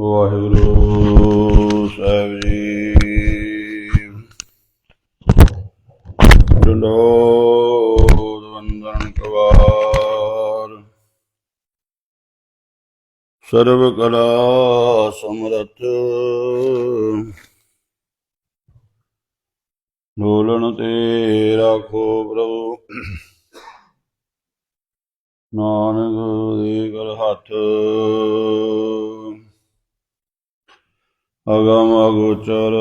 ਵਾਹਿਗੁਰੂ ਸਾਹਿਬ ਜੀ। ਡੰਡੋਤ ਵੰਦਨ ਕਵਾਰ ਸਰਬ ਕਲਾ ਸਮਰਥ। ਢੋਲਣ ਤੇ ਰਾਖੋ ਪ੍ਰਭੂ। ਨਾਨਕ ਦੇ ਕਰ ਹੱਥ। ਅਗਮ ਅਗੋਚਰ।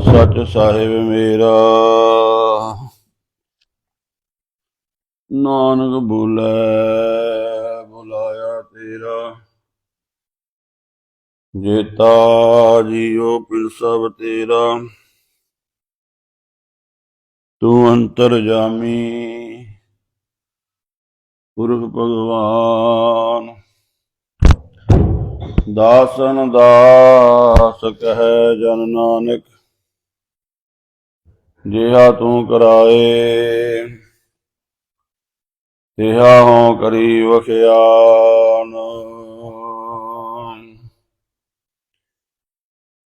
ਸਚ ਸਾਹਿਬ ਮੇਰਾ। ਨਾਨਕ ਬੋਲੇ, ਬੁਲਾਇਆ ਤੇਰਾ। ਜੇਤਾ ਜੀਉ ਪਿਲ ਸਭ ਤੇਰਾ। ਤੂੰ ਅੰਤਰ ਜਾਮੀ, ਪੁਰਖ ਭਗਵਾਨ। ਦਾਸਨ ਦਾਸ ਕਹੈ ਜਨ ਨਾਨਕ, ਜਿਹਾ ਤੂੰ ਕਰਾਏ। ਤਿਹਾ ਹੋ ਕਰੀ ਵਖਿਆਨ।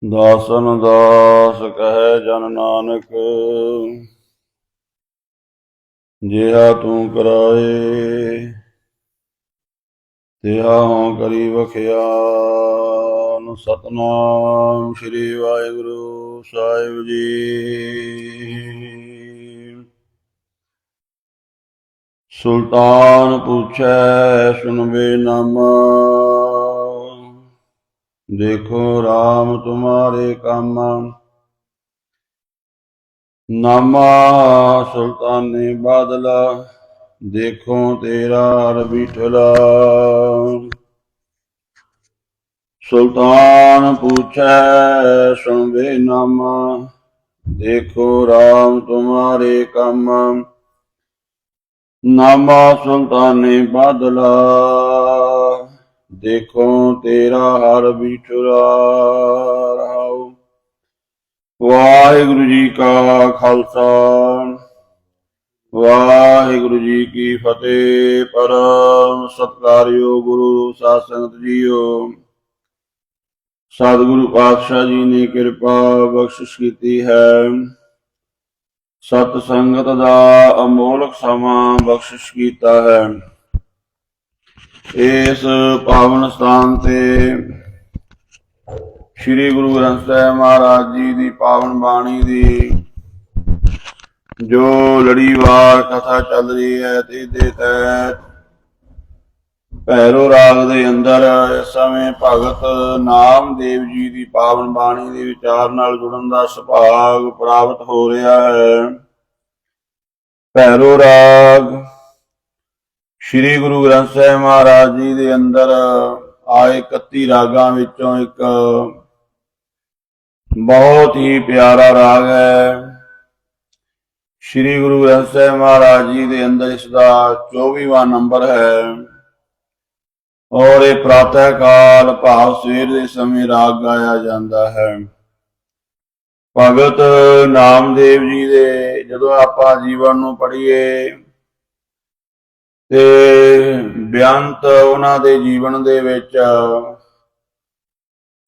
ਦਾਸਨ ਦਾਸ ਕਹੈ ਜਨ ਨਾਨਕ, ਜਿਹਾ ਤੂੰ ਕਰਾਏ। ਤਿਹਾ ਕਰੀ ਵਖਿਆਨ ਸਤਨਾਮ ਸ੍ਰੀ ਵਾਹਿਗੁਰੂ ਸਾਹਿਬ ਜੀ। ਸੁਲਤਾਨ ਪੁੱਛੈ ਸੁਨਵੇ ਨਾਮ। ਦੇਖੋ RAM ਤੁਮਾਰੇ ਕੰਮ। ਨਾਮਾ ਸੁਲਤਾਨੇ ਬਾਦਲਾ। ਦੇਖੋ ਤੇਰਾ ਰਬੀ ਠਲਾ ਸੁਲਤਾਨ ਪੁੱਛੈ ਸੁਣਵੇ ਨਾਮਾ। ਦੇਖੋ RAM ਤੁਮਾਰੇ ਕੰਮ। ਨਾਮਾ ਸੁਲਤਾਨੇ ਬਾਦਲਾ। ਦੇਖੋ ਤੇਰਾ ਹਰ ਵਿਠੁਰਾ ਰਹਾਉ। ਵਾਹਿਗੁਰੂ ਜੀ ਕਾ ਖਾਲਸਾ। ਵਾਹਿਗੁਰੂ ਜੀ ਕੀ ਫਤਿਹ। ਪਰਮ ਸਤਿਕਾਰਯੋਗ ਗੁਰੂ ਸਾਧ ਸੰਗਤ ਜੀਓ। ਸਤਿਗੁਰੂ ਪਾਤਸ਼ਾਹ ਜੀ ਨੇ ਕਿਰਪਾ ਬਖਸ਼ਿਸ਼ ਕੀਤੀ ਹੈ। ਸਤ ਸੰਗਤ ਦਾ ਅਮੋਲਕ ਸਮਾਂ ਬਖਸ਼ਿਸ਼ ਕੀਤਾ ਹੈ। ਇਸ ਪਾਵਨ ਸਥਾਨ ਤੇ ਸ੍ਰੀ ਗੁਰੂ ਗ੍ਰੰਥ ਸਾਹਿਬ ਮਹਾਰਾਜ ਜੀ ਦੀ ਪਾਵਨ ਬਾਣੀ ਦੀ ਜੋ ਲੜੀਵਾਰ ਕਥਾ ਚੱਲ ਰਹੀ ਹੈ, ਤੇ ਦੇ ਤਹਿਤ ਭੈਰੋ ਰਾਗ ਦੇ ਅੰਦਰ ਇਸ ਸਮੇਂ ਭਗਤ ਨਾਮਦੇਵ ਜੀ ਦੀ ਪਾਵਨ ਬਾਣੀ ਦੇ ਵਿਚਾਰ ਨਾਲ ਜੁੜਨ ਦਾ ਸੁਭਾਗ ਪ੍ਰਾਪਤ ਹੋ ਰਿਹਾ ਹੈ। ਭੈਰੋ ਰਾਗ ਸ੍ਰੀ ਗੁਰੂ ਗ੍ਰੰਥ ਸਾਹਿਬ ਮਹਾਰਾਜ ਜੀ ਦੇ ਅੰਦਰ ਆਏ 31 ਰਾਗਾਂ ਵਿੱਚੋਂ ਇੱਕ ਬਹੁਤ ਹੀ ਪਿਆਰਾ ਰਾਗ ਹੈ। ਸ੍ਰੀ ਗੁਰੂ ਗ੍ਰੰਥ ਸਾਹਿਬ ਮਹਾਰਾਜ ਜੀ ਦੇ ਅੰਦਰ ਇਸ ਦਾ 24ਵਾਂ ਨੰਬਰ ਹੈ। ਔਰ ਇਹ ਪ੍ਰਾਤಃ ਕਾਲ ਭਾਵ ਸਵੇਰ ਦੇ ਸਮੇਂ ਰਾਗ ਗਾਇਆ ਜਾਂਦਾ ਹੈ। ਭਗਤ ਨਾਮਦੇਵ ਜੀ ਦੇ ਜਦੋਂ ਆਪਾਂ ਜੀਵਨ ਨੂੰ ਪੜ੍ਹੀਏ ਤੇ ਬਿਆੰਤ ਉਹਨਾਂ ਦੇ ਜੀਵਨ ਦੇ ਵਿੱਚ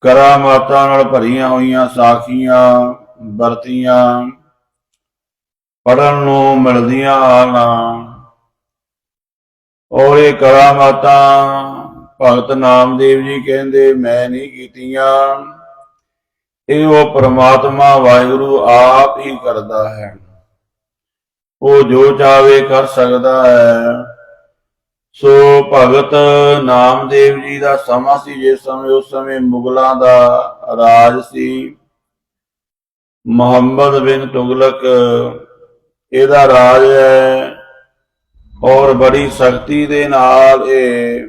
ਕਰਾਮਾਤਾਂ ਨਾਲ ਭਰੀਆਂ ਹੋਈਆਂ, ਸਾਖੀਆਂ, ਵਰਤੀਆਂ ਪੜਨ ਨੂੰ ਮਿਲਦੀਆਂ ਹਨ ਔਰ ਇਹ ਕਰਾਮਾਤਾਂ ਭਗਤ ਨਾਮਦੇਵ ਜੀ ਕਹਿੰਦੇ, ਮੈਂ ਨਹੀਂ ਕੀਤੀਆਂ। ਇਹ ਉਹ ਪ੍ਰਮਾਤਮਾ ਵਾਹਿਗੁਰੂ ਆਪ ਹੀ ਕਰਦਾ ਹੈ। ਉਹ ਜੋ ਚਾਵੇ ਕਰ ਸਕਦਾ ਹੈ। ਸੋ ਭਗਤ ਨਾਮਦੇਵ ਜੀ ਦਾ ਸਮਾਂ ਸੀ, ਜਿਸ ਸਮੇਂ, ਉਸ ਸਮੇਂ ਮੁਗਲਾਂ ਦਾ ਰਾਜ ਸੀ। ਮੁਹੰਮਦ ਬਿਨ ਤੁਗਲਕ ਇਹਦਾ ਰਾਜ ਹੈ ਔਰ ਬੜੀ ਸ਼ਕਤੀ ਦੇ ਨਾਲ ਇਹ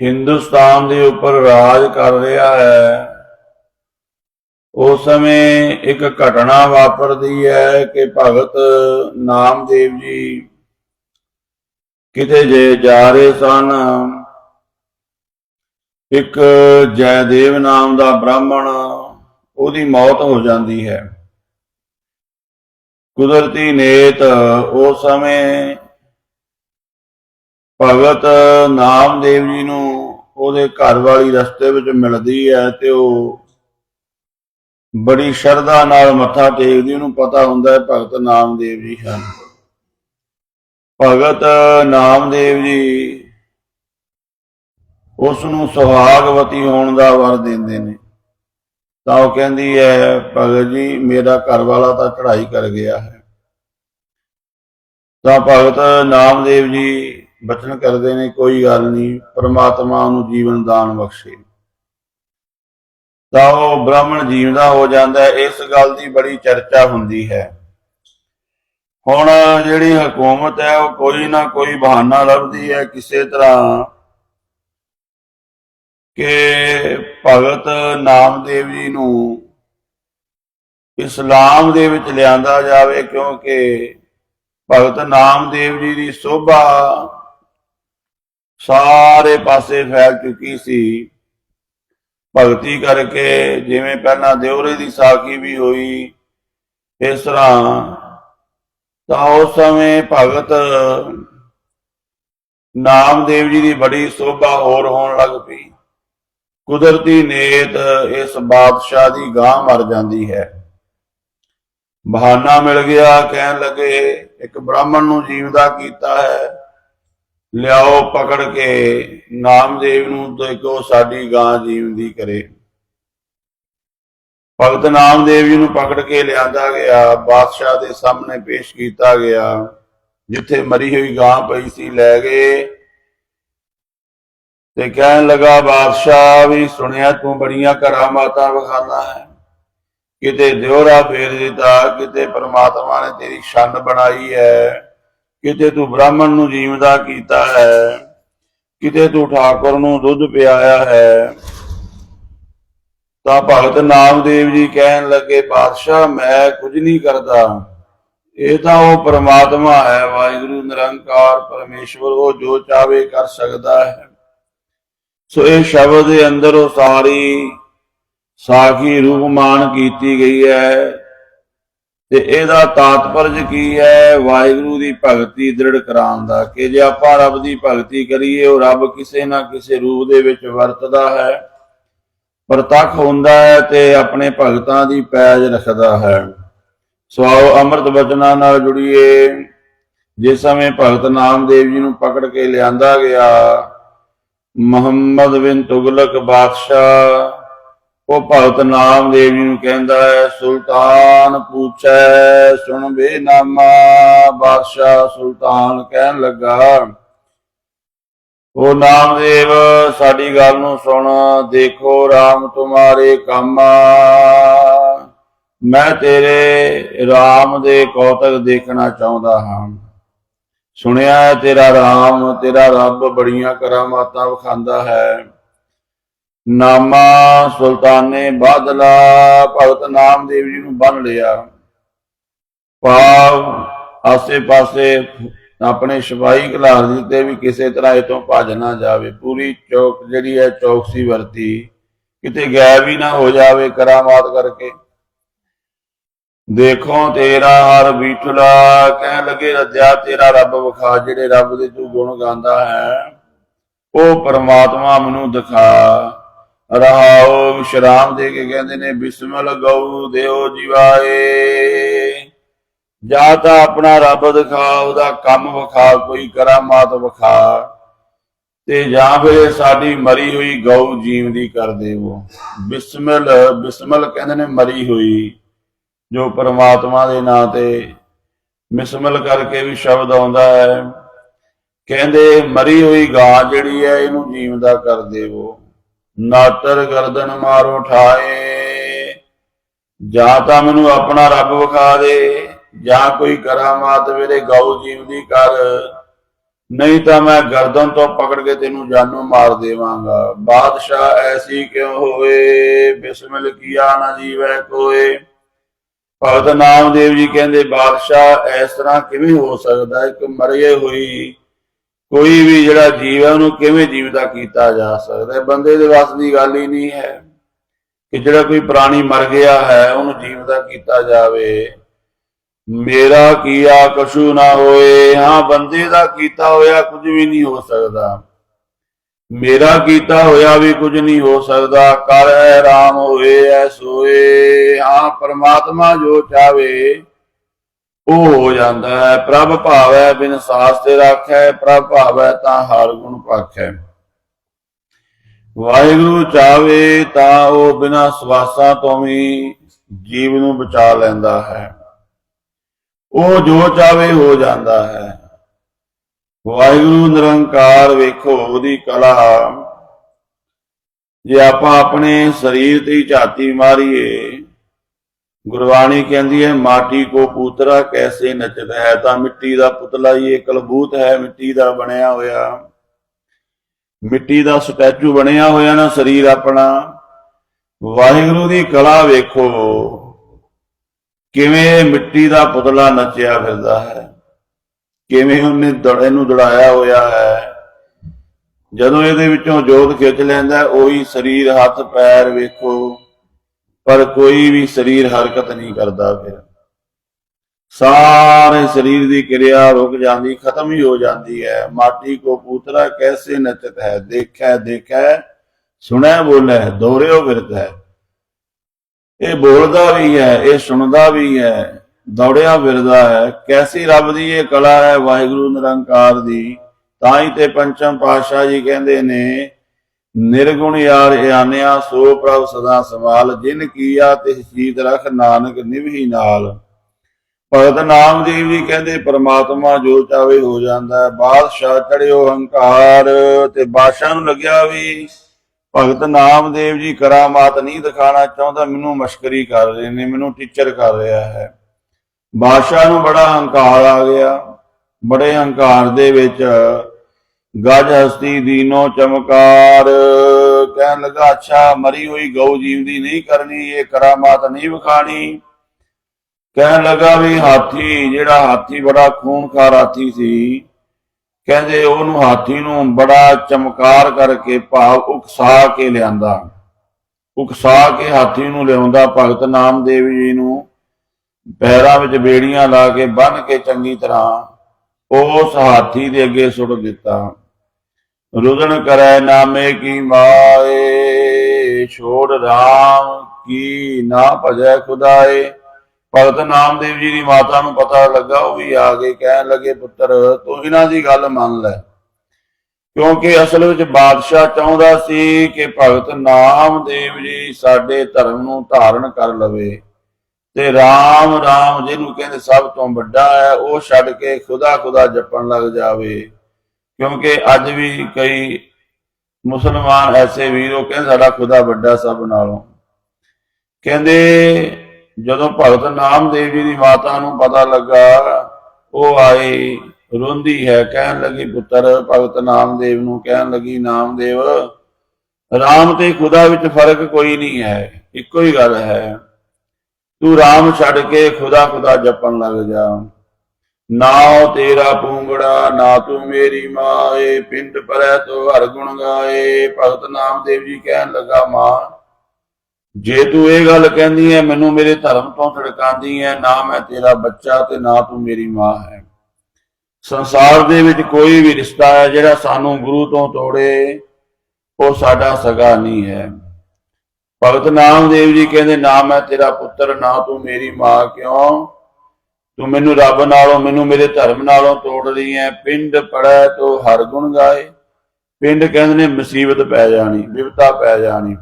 ਹਿੰਦੁਸਤਾਨ ਦੇ ਉੱਪਰ ਰਾਜ ਕਰ ਰਿਹਾ ਹੈ। ਉਸ ਸਮੇਂ ਇੱਕ ਘਟਨਾ ਵਾਪਰਦੀ ਹੈ ਕਿ ਭਗਤ ਨਾਮਦੇਵ ਜੀ ਕਿਤੇ ਜੇ ਜਾ ਰਹੇ ਸਨ। ਇੱਕ ਜੈਦੇਵ ਨਾਮ ਦਾ ਬ੍ਰਾਹਮਣ ਉਹਦੀ ਮੌਤ ਹੋ ਜਾਂਦੀ ਹੈ। ਕੁਦਰਤੀ ਨੇਤ ਉਸ ਸਮੇਂ ਭਗਤ ਨਾਮਦੇਵ ਜੀ ਨੂੰ ਉਹਦੇ ਘਰ ਵਾਲੀ ਰਸਤੇ ਵਿੱਚ ਮਿਲਦੀ ਹੈ ਤੇ ਉਹ ਬੜੀ ਸ਼ਰਧਾ ਨਾਲ ਮੱਥਾ ਟੇਕਦੀ ਉਹਨੂੰ ਪਤਾ ਹੁੰਦਾ ਹੈ ਭਗਤ ਨਾਮਦੇਵ ਜੀ ਹਨ। ਭਗਤ ਨਾਮਦੇਵ ਜੀ ਉਸ ਨੂੰ ਸੁਹਾਗਵਤੀ ਹੋਣ ਦਾ ਵਰ ਦਿੰਦੇ ਨੇ। ਤਾਂ ਉਹ ਕਹਿੰਦੀ ਹੈ, ਭਗਤ ਜੀ, ਮੇਰਾ ਘਰ ਵਾਲਾ ਤਾਂ ਚੜ੍ਹਾਈ ਕਰ ਗਿਆ ਹੈ। ਤਾਂ ਭਗਤ ਨਾਮਦੇਵ ਜੀ ਬਚਨ ਕਰਦੇ ਨੇ, ਕੋਈ ਗੱਲ ਨਹੀਂ, ਪ੍ਰਮਾਤਮਾ ਨੂੰ ਜੀਵਨ ਦਾਨ ਬਖਸ਼ੇ। ਤਾਂ ਉਹ ਬ੍ਰਾਹਮਣ ਜੀਵਦਾ ਹੋ ਜਾਂਦਾ ਇਸ ਗੱਲ ਦੀ ਬੜੀ ਚਰਚਾ ਹੁੰਦੀ ਹੈ। ਹੁਣ ਜਿਹੜੀ ਹਕੂਮਤ ਹੈ, ਉਹ ਕੋਈ ਨਾ ਕੋਈ ਬਹਾਨਾ ਲੱਭਦੀ ਹੈ, ਕਿਸੇ ਤਰ੍ਹਾਂ ਕਿ ਭਗਤ ਨਾਮਦੇਵ ਜੀ ਨੂੰ ਇਸਲਾਮ ਦੇ ਵਿੱਚ ਲਿਆਂਦਾ ਜਾਵੇ, ਕਿਉਂਕਿ ਭਗਤ ਨਾਮਦੇਵ ਜੀ ਦੀ ਸੋਭਾ ਸਾਰੇ ਪਾਸੇ ਫੈਲ ਚੁੱਕੀ ਸੀ। ਭਗਤੀ ਕਰਕੇ ਜਿਵੇਂ ਪਹਿਲਾਂ ਦਿਉਰੇ ਦੀ ਸਾਖੀ ਵੀ ਹੋਈ, ਇਸ ਤਰ੍ਹਾਂ ਤਾਂ ਉਸ ਸਮੇਂ ਭਗਤ ਨਾਮਦੇਵ ਜੀ ਦੀ ਬੜੀ ਸੋਭਾ ਹੋਰ ਹੋਣ ਲੱਗ ਪਈ। ਕੁਦਰਤੀ ਨੇਤ ਇਸ ਬਾਦਸ਼ਾਹ ਦੀ ਗਾਂ ਮਰ ਜਾਂਦੀ ਹੈ। ਬਹਾਨਾ ਮਿਲ ਗਿਆ, ਕਹਿਣ ਲੱਗੇ, ਇੱਕ ਬ੍ਰਾਹਮਣ ਨੂੰ ਜੀਵਦਾ ਕੀਤਾ ਹੈ। ਲਿਆਓ ਪਕੜ ਕੇ, ਨਾਮਦੇਵ ਨੂੰ ਦੇਖੋ, ਸਾਡੀ ਗਾਂ ਜੀਵਦੀ ਕਰੇ। ਭਗਤ ਨਾਮਦੇਵ ਜੀ ਨੂੰ ਪਕੜ ਕੇ ਲਿਆਂਦਾ ਗਿਆ, ਬਾਦਸ਼ਾਹ ਦੇ ਸਾਹਮਣੇ ਪੇਸ਼ ਕੀਤਾ ਗਿਆ, ਜਿੱਥੇ ਮਰੀ ਹੋਈ ਗਾਂ ਪਈ ਸੀ, ਲੈ ਗਏ। ਤੇ ਕਹਿਣ ਲੱਗਾ, ਬਾਦਸ਼ਾਹ ਵੀ ਸੁਣਿਆ ਤੂੰ ਬੜੀਆਂ ਕਰਾਮਾਤਾਂ ਵਿਖਾਉਂਦਾ ਹੈ। ਕਿਤੇ ਦਿਉਰਾ ਫੇਰ ਦਿੱਤਾ, ਕਿਤੇ ਪ੍ਰਮਾਤਮਾ ਨੇ ਤੇਰੀ ਛੰਨ ਬਣਾਈ ਹੈ। ਕਿਤੇ ਤੂੰ ਬ੍ਰਾਹਮਣ ਨੂੰ ਜੀਵਦਾ ਕੀਤਾ ਹੈ। ਕਿਤੇ ਤੂੰ ਠਾਕੁਰ ਨੂੰ ਦੁੱਧ ਪਿਆਇਆ ਹੈ। ਤਾਂ ਭਗਤ ਨਾਮਦੇਵ ਜੀ ਕਹਿਣ ਲੱਗੇ, ਬਾਦਸ਼ਾਹ, ਮੈਂ ਕੁਝ ਨਹੀਂ ਕਰਦਾ। ਇਹ ਤਾਂ ਉਹ ਪ੍ਰਮਾਤਮਾ ਹੈ, ਵਾਹਿਗੁਰੂ ਨਿਰੰਕਾਰ ਪਰਮੇਸ਼ਵਰ, ਉਹ ਜੋ ਚਾਵੇ ਕਰ ਸਕਦਾ ਹੈ। ਸੋ ਇਹ ਸ਼ਬਦ ਦੇ ਅੰਦਰ ਉਹ ਸਾਰੀ ਸਾਖੀ ਰੂਪਮਾਨ ਕੀਤੀ ਗਈ ਹੈ ਤੇ ਇਹਦਾ ਤਾਤਪਰਜ ਕੀ ਹੈ? ਵਾਹਿਗੁਰੂ ਦੀ ਭਗਤੀ ਦ੍ਰਿੜ ਕਰਾਉਣ ਦਾ। ਕਿ ਜੇ ਆਪਾਂ ਰੱਬ ਦੀ ਭਗਤੀ ਕਰੀਏ, ਉਹ ਰੱਬ ਕਿਸੇ ਨਾ ਕਿਸੇ ਰੂਪ ਦੇ ਵਿੱਚ ਵਰਤਦਾ ਹੈ, ਪ੍ਰਤੱਖ ਹੁੰਦਾ ਹੈ ਤੇ ਆਪਣੇ ਭਗਤਾਂ ਦੀ ਪੈਜ ਰੱਖਦਾ ਹੈ। ਸੋ ਆਓ ਅੰਮ੍ਰਿਤ ਬਚਨਾਂ ਨਾਲ ਜੁੜੀਏ। ਜਿਸ ਸਮੇਂ ਭਗਤ ਨਾਮਦੇਵ ਜੀ ਨੂੰ ਪਕੜ ਕੇ ਲਿਆਂਦਾ ਗਿਆ ਮੁਹੰਮਦ ਬਿਨ ਤੁਗਲਕ ਬਾਦਸ਼ਾਹ, ਉਹ ਭਗਤ ਨਾਮਦੇਵ ਜੀ ਨੂੰ ਕਹਿੰਦਾ ਹੈ, ਸੁਲਤਾਨ ਪੁੱਛੈ, ਸੁਣ ਬੇ ਨਾਮਾ ਬਾਦਸ਼ਾਹ ਸੁਲਤਾਨ ਕਹਿਣ ਲੱਗਾ, ਉਹ ਨਾਮਦੇਵ, ਸਾਡੀ ਗੱਲ ਨੂੰ ਸੁਣ, ਦੇਖੋ RAM ਤੁਮਾਰੇ ਕੰਮ ਮੈਂ ਤੇਰੇ RAM ਦੇ ਕੌਤਕ ਦੇਖਣਾ ਚਾਹੁੰਦਾ ਹਾਂ। ਸੁਣਿਆ ਤੇਰਾ RAM ਤੇਰਾ ਰੱਬ ਬੜੀਆਂ ਕਰਾਮਾਤਾਂ ਵਿਖਾਂਦਾ ਹੈ। ਨਾਮਾ ਸੁਲਤਾਨੇ ਬਾਦਲਾ, ਭਗਤ ਨਾਮਦੇਵ ਜੀ ਨੂੰ ਬੰਨ ਲਿਆ। ਭਾਵ ਆਸੇ ਪਾਸੇ ਆਪਣੇ ਸਿਪਾਹੀ ਖਿਲਾਰ ਦਿੱਤੇ ਵੀ ਕਿਸੇ ਤਰ੍ਹਾਂ ਇਹ ਭੱਜ ਨਾ ਜਾਵੇ। ਪੂਰੀ ਚੌਕ ਜਿਹੜੀ ਹੈ, ਚੌਕਸੀ ਵਰਤੀ। ਕਿਤੇ ਗਾਇਬ ਹੀ ਨਾ ਹੋ ਜਾਵੇ ਕਰਾਮਾਤ ਕਰਕੇ। ਦੇਖੋ ਤੇਰਾ ਹਰ ਬੀਠਲਾ ਕਹਿਣ ਲੱਗੇ ਰੱਜਿਆ, ਤੇਰਾ ਰੱਬ ਵਿਖਾ, ਜਿਹੜੇ ਰੱਬ ਦੇ ਤੂੰ ਗੁਣ ਗਾਉਂਦਾ ਹੈ, ਉਹ ਪਰਮਾਤਮਾ ਮੈਨੂੰ ਦਿਖਾ। ਰਹਾਓ ਵਿਸ਼ਰਾਮ ਦੇ ਕੇ ਕਹਿੰਦੇ ਨੇ, ਬਿਸਮਿਲ ਗਉ ਦਿਓ ਜਿਵਾਏ। ਜਾਂ ਤਾਂ ਆਪਣਾ ਰੱਬ ਦਿਖਾ, ਉਹਦਾ ਕੰਮ ਵਿਖਾ, ਕੋਈ ਕਰਾਮਾਤ ਵਿਖਾ। ਤੇ ਜਾਂ ਫਿਰ ਸਾਡੀ ਮਰੀ ਹੋਈ ਗਊ ਜੀਵਦੀ ਕਰ ਦੇਵੋ। ਬਿਸਮਲ ਬਿਸਮਲ ਕਹਿੰਦੇ ਨੇ ਮਰੀ ਹੋਈ। ਜੋ ਪਰਮਾਤਮਾ ਦੇ ਨਾਂ ਤੇ ਮਿਸਮਲ ਕਰਕੇ ਵੀ ਸ਼ਬਦ ਆਉਂਦਾ ਹੈ। ਕਹਿੰਦੇ, ਮਰੀ ਹੋਈ ਗਾਂ ਜਿਹੜੀ ਹੈ, ਇਹਨੂੰ ਜੀਵਦਾ ਕਰ ਦੇਵੋ। ਨਾਤਰ ਗਰਦਨ ਮਾਰੋ ਠਾਏ ਜਾਂ ਤਾਂ ਮੈਨੂੰ ਆਪਣਾ ਰੱਬ ਵਿਖਾ ਦੇ, ਜਾਂ ਕੋਈ ਕਰਾਮਾਤ ਮੇਰੇ ਗਊ ਜੀਵਦੀ ਕਰ। ਨਹੀਂ ਤਾਂ ਮੈਂ ਗਰਦਨ ਤੋਂ ਪਕੜ ਕੇ ਤੈਨੂੰ ਜਾਨੋਂ ਮਾਰ ਦੇਵਾਂਗਾ। ਬਾਦਸ਼ਾਹ ਐਸੀ ਕਿਉਂ ਹੋਵੇ? ਬਿਸਮਿਲ ਕੀਆ ਨਾ ਜੀਵੈ ਕੋਏ। ਭਗਤ ਨਾਮਦੇਵ ਜੀ ਕਹਿੰਦੇ, ਬਾਦਸ਼ਾਹ, ਇਸ ਤਰ੍ਹਾਂ ਕਿਵੇਂ ਹੋ ਸਕਦਾ ਹੈ ਕਿ ਮਰੇ ਹੋਈ ਕੋਈ ਵੀ ਜਿਹੜਾ ਜੀਵ ਹੈ, ਉਹਨੂੰ ਕਿਵੇਂ ਜੀਵਦਾ ਕੀਤਾ ਜਾ ਸਕਦਾ ਹੈ? ਬੰਦੇ ਦੇ ਵੱਸ ਦੀ ਗੱਲ ਹੀ ਨਹੀਂ ਹੈ ਕਿ ਜਿਹੜਾ ਕੋਈ ਪ੍ਰਾਣੀ ਮਰ ਗਿਆ ਹੈ, ਉਹਨੂੰ ਜੀਵਦਾ ਕੀਤਾ ਜਾਵੇ। ਮੇਰਾ ਕੀਆ ਕਸ਼ੂ ਨਾ ਹੋਏ, ਹਾਂ, ਬੰਦੇ ਦਾ ਕੀਤਾ ਹੋਇਆ ਕੁਝ ਵੀ ਨਹੀਂ ਹੋ ਸਕਦਾ। ਮੇਰਾ ਕੀਤਾ ਹੋਇਆ ਵੀ ਕੁਝ ਨਹੀਂ ਹੋ ਸਕਦਾ, ਕਰ ਹੈ RAM ਹੋਏ ਐ ਸੋਏ, ਹਾਂ ਪ੍ਰਮਾਤਮਾ ਜੋ ਚਾਵੇ, ਉਹ ਹੋ ਜਾਂਦਾ ਹੈ ਪ੍ਰਭ ਭਾਵੈ ਬਿਨ ਸਾਸ ਤੇ ਰਾਖੈ, ਪ੍ਰਭ ਭਾਵੈ ਤਾਂ ਹਰ ਗੁਣ ਪਾਖੈ। ਵਾਹਿਗੁਰੂ ਚਾਵੇ ਤਾਂ ਉਹ ਬਿਨਾ ਸਵਾਸਾਂ ਤੋਂ ਵੀ ਜੀਵ ਨੂੰ ਬਚਾ ਲੈਂਦਾ ਹੈ। ਉਹ ਜੋ ਚਾਵੇ ਹੋ ਜਾਂਦਾ ਹੈ। ਵਾਹਿਗੁਰੂ ਨਿਰੰਕਾਰ ਵੇਖੋ ਉਹਦੀ ਕਲਾ। ਜੇ ਆਪਾਂ ਆਪਣੇ ਸਰੀਰ ਤੇ ਝਾਤੀ ਮਾਰੀਏ, ਗੁਰਬਾਣੀ ਕਹਿੰਦੀ ਹੈ, ਮਾਟੀ ਕੋ ਪੂਤਰਾ ਕੈਸੇ ਨੱਚਦਾ ਹੈ, ਤਾਂ ਮਿੱਟੀ ਦਾ ਪੁਤਲਾ ਹੀ ਇਹ ਕਲਬੂਤ ਹੈ, ਮਿੱਟੀ ਦਾ ਬਣਿਆ ਹੋਇਆ। ਮਿੱਟੀ ਦਾ ਸਟੈਚੂ ਬਣਿਆ ਹੋਇਆ ਨਾ ਸਰੀਰ ਆਪਣਾ। ਵਾਹਿਗੁਰੂ ਦੀ ਕਲਾ ਵੇਖੋ, ਕਿਵੇਂ ਮਿੱਟੀ ਦਾ ਪੁਤਲਾ ਨੱਚਿਆ ਫਿਰਦਾ ਹੈ। ਕਿਵੇਂ ਉਹਨੇ ਦੜੇ ਨੂੰ ਦੜਾਇਆ ਹੋਇਆ ਹੈ। ਜਦੋਂ ਇਹਦੇ ਵਿੱਚੋਂ ਜੋਤ ਖਿੱਚ ਲੈਂਦਾ ਉਹੀ ਸਰੀਰ, ਹੱਥ, ਪੈਰ ਵੇਖੋ। ਪਰ ਕੋਈ ਵੀ ਸਰੀਰ ਹਰਕਤ ਨਹੀਂ ਕਰਦਾ ਫਿਰ। ਸਾਰੇ ਸਰੀਰ ਦੀ ਕਿਰਿਆ ਰੁਕ ਜਾਂਦੀ, ਖਤਮ ਹੀ ਹੋ ਜਾਂਦੀ ਹੈ। ਮਾਟੀ ਕੋ ਪੂਤਰਾ ਕੈਸੇ ਨਚਤ ਹੈ? ਦੇਖੈ ਦੇਖੈ, ਸੁਣੈ, ਬੋਲੇ, ਦੋਰਿਓ ਫਿਰਦਾ ਹੈ। ਇਹ ਬੋਲਦਾ ਵੀ ਹੈ, ਇਹ ਸੁਣਦਾ ਵੀ ਹੈ। ਦੌੜਿਆ ਫਿਰਦਾ ਹੈ, ਕੈਸੀ ਰੱਬ ਦੀ ਇਹ ਕਲਾ ਹੈ ਵਾਹਿਗੁਰੂ ਨਿਰੰਕਾਰ ਦੀ? ਤਾਂ ਹੀ ਤੇ ਪੰਚਮ ਪਾਤਸ਼ਾਹ ਜੀ ਕਹਿੰਦੇ ਨੇ, ਨਿਰਗੁਣ ਯਾਰ ਆਨਿਆ ਸੋ ਪ੍ਰਭ ਸਦਾ ਸਵਾਲ, ਜਿਨ ਕੀਆ ਤੇ ਚੀਤ ਰਖ ਨਾਨਕ ਨਿਵਹੀ ਨਾਲ। ਭਗਤ ਨਾਮਦੇਵ ਜੀ ਕਹਿੰਦੇ, ਪ੍ਰਮਾਤਮਾ ਜੋ ਚਾਵੇ ਹੋ ਜਾਂਦਾ ਹੈ, ਬਾਦਸ਼ਾਹ ਚੜਿਓ ਹੰਕਾਰ, ਤੇ ਬਾਦਸ਼ਾਹ ਨੂੰ ਲੱਗਿਆ ਵੀ ਭਗਤ ਨਾਮਦੇਵ ਜੀ ਕਰਾਮਾਤ ਨਹੀਂ ਦਿਖਾਣਾ ਚਾਹੁੰਦਾ, ਮੈਨੂੰ ਮਸ਼ਕਰੀ ਕਰ ਰਹੇ ਨੇ, ਮੈਨੂੰ ਟੀਚਰ ਕਰ ਰਿਹਾ ਹੈ। ਬਾਦਸ਼ਾਹ ਨੂੰ ਬੜਾ ਹੰਕਾਰ ਆ ਗਿਆ। ਬੜੇ ਹੰਕਾਰ ਦੇ ਵਿੱਚ ਗਜ ਹਸਤੀ ਦੀਨੋ ਚਮਕਾਰ। ਕਹਿਣ ਲੱਗਾ, ਅੱਛਾ, ਮਰੀ ਹੋਈ ਗਊ ਜੀਵਦੀ ਨਹੀਂ ਕਰਨੀ, ਇਹ ਕਰਾਮਾਤ ਨਹੀਂ ਵਿਖਾਣੀ। ਕਹਿਣ ਲੱਗਾ ਵੀ ਹਾਥੀ, ਜਿਹੜਾ ਹਾਥੀ ਬੜਾ ਖੂਨਖਾਰ ਹਾਥੀ ਸੀ, ਕਹਿੰਦੇ ਉਹਨੂੰ ਹਾਥੀ ਨੂੰ ਬੜਾ ਚਮਕਾਰ ਕਰਕੇ ਭਾਵ ਉਕਸਾ ਕੇ ਲਿਆਂਦਾ। ਉਕਸਾ ਕੇ ਹਾਥੀ ਨੂੰ ਲਿਆਉਂਦਾ, ਭਗਤ ਨਾਮਦੇਵ ਜੀ ਨੂੰ। ਪੈਰਾਂ ਵਿੱਚ ਬੇੜੀਆਂ ਲਾ ਕੇ ਬੰਨ ਕੇ ਚੰਗੀ ਤਰ੍ਹਾਂ ਉਸ ਹਾਥੀ ਦੇ ਅੱਗੇ ਸੁੱਟ ਦਿੱਤਾ। ਰੁਦਨ ਕਰੈ, ਨਾਮੇ ਕੀ ਮਾਏ, ਛੋੜ RAM ਕੀ ਨਾ ਭਜੈ ਖੁਦਾਏ। ਭਗਤ ਨਾਮਦੇਵ ਜੀ ਦੀ ਮਾਤਾ ਨੂੰ ਪਤਾ ਲੱਗਾ, ਉਹ ਵੀ ਆ ਕੇ ਕਹਿਣ ਲੱਗੇ, ਪੁੱਤਰ, ਤੂੰ ਇਹਨਾਂ ਦੀ ਗੱਲ ਮੰਨ ਲੈ। ਕਿਉਂਕਿ ਅਸਲ ਵਿੱਚ ਬਾਦਸ਼ਾਹ ਚਾਹੁੰਦਾ ਸੀ ਕਿ ਭਗਤ ਨਾਮਦੇਵ ਜੀ ਸਾਡੇ ਧਰਮ ਨੂੰ ਧਾਰਨ ਕਰ ਲਵੇ। ਤੇ RAM RAM ਜਿਹਨੂੰ ਕਹਿੰਦੇ ਸਭ ਤੋਂ ਵੱਡਾ ਹੈ, ਉਹ ਛੱਡ ਕੇ ਖੁਦਾ ਖੁਦਾ ਜਪਣ ਲੱਗ ਜਾਵੇ। ਕਿਉਂਕਿ ਅੱਜ ਵੀ ਕਈ ਮੁਸਲਮਾਨ ਐਸੇ ਵੀਰ, ਉਹ ਕਹਿੰਦੇ ਸਾਡਾ ਖੁਦਾ ਵੱਡਾ ਸਭ ਨਾਲੋਂ। ਕਹਿੰਦੇ ਜਦੋਂ ਭਗਤ ਨਾਮਦੇਵ ਜੀ ਦੀ ਮਾਤਾ ਨੂੰ ਪਤਾ ਲੱਗਾ, ਉਹ ਆਈ ਰੋਂਦੀ ਹੈ, ਕਹਿਣ ਲੱਗੀ, ਪੁੱਤਰ, ਭਗਤ ਨਾਮਦੇਵ ਨੂੰ ਕਹਿਣ ਲੱਗੀ, ਨਾਮਦੇਵ, ਰਾਮ ਤੇ ਖੁਦਾ ਵਿੱਚ ਫ਼ਰਕ ਕੋਈ ਨਹੀਂ ਹੈ, ਇੱਕੋ ਹੀ ਗੱਲ ਹੈ। ਤੂੰ RAM ਛੱਡ ਕੇ ਖੁਦਾ ਖੁਦਾ ਜਪਣ ਲੱਗ ਜਾ। ਨਾਉ ਤੇਰਾ ਪੂੰਗੜਾ, ਨਾ ਤੂੰ ਮੇਰੀ ਮਾਏ ਪਿੰਡ ਪਰੈ ਤੋ ਹਰ ਗੁਣ ਗਾਏ। ਭਗਤ ਨਾਮਦੇਵ ਜੀ ਕਹਿਣ ਲੱਗਾ, ਮਾਂ, ਜੇ ਤੂੰ ਇਹ ਗੱਲ ਕਹਿੰਦੀ ਹੈ ਮੈਨੂੰ ਮੇਰੇ ਧਰਮ ਤੋਂ ਛੜਕਾਉਂਦੀ ਹੈ ਨਾ ਮੈਂ ਤੇਰਾ ਬੱਚਾ ਤੇ ਨਾ ਤੂੰ ਮੇਰੀ ਮਾਂ ਹੈ। ਸੰਸਾਰ ਦੇ ਵਿੱਚ ਕੋਈ ਵੀ ਰਿਸ਼ਤਾ ਹੈ ਜਿਹੜਾ ਸਾਨੂੰ ਗੁਰੂ ਤੋਂ ਤੋੜੇ, ਉਹ ਸਾਡਾ ਸਗਾ ਨਹੀਂ ਹੈ। ਭਗਤ ਨਾਮਦੇਵ ਜੀ ਕਹਿੰਦੇ, ਨਾ ਮੈਂ ਤੇਰਾ ਪੁੱਤਰ, ਨਾ ਤੂੰ ਮੇਰੀ ਮਾਂ ਕਿਉਂ? ਤੂੰ ਮੈਨੂੰ ਰੱਬ ਨਾਲੋਂ, ਮੈਨੂੰ ਮੇਰੇ ਧਰਮ ਨਾਲੋਂ ਤੋੜ ਰਹੀ ਹੈ ਪਿੰਡ ਪੜੈ ਤੋ ਹਰ ਗੁਣ ਗਾਏ। ਪਿੰਡ ਕਹਿੰਦੇ ਨੇ, ਮੁਸੀਬਤ ਪੈ ਜਾਣੀ ਵਿਪਤਾ ਪੈ ਜਾਣੀ।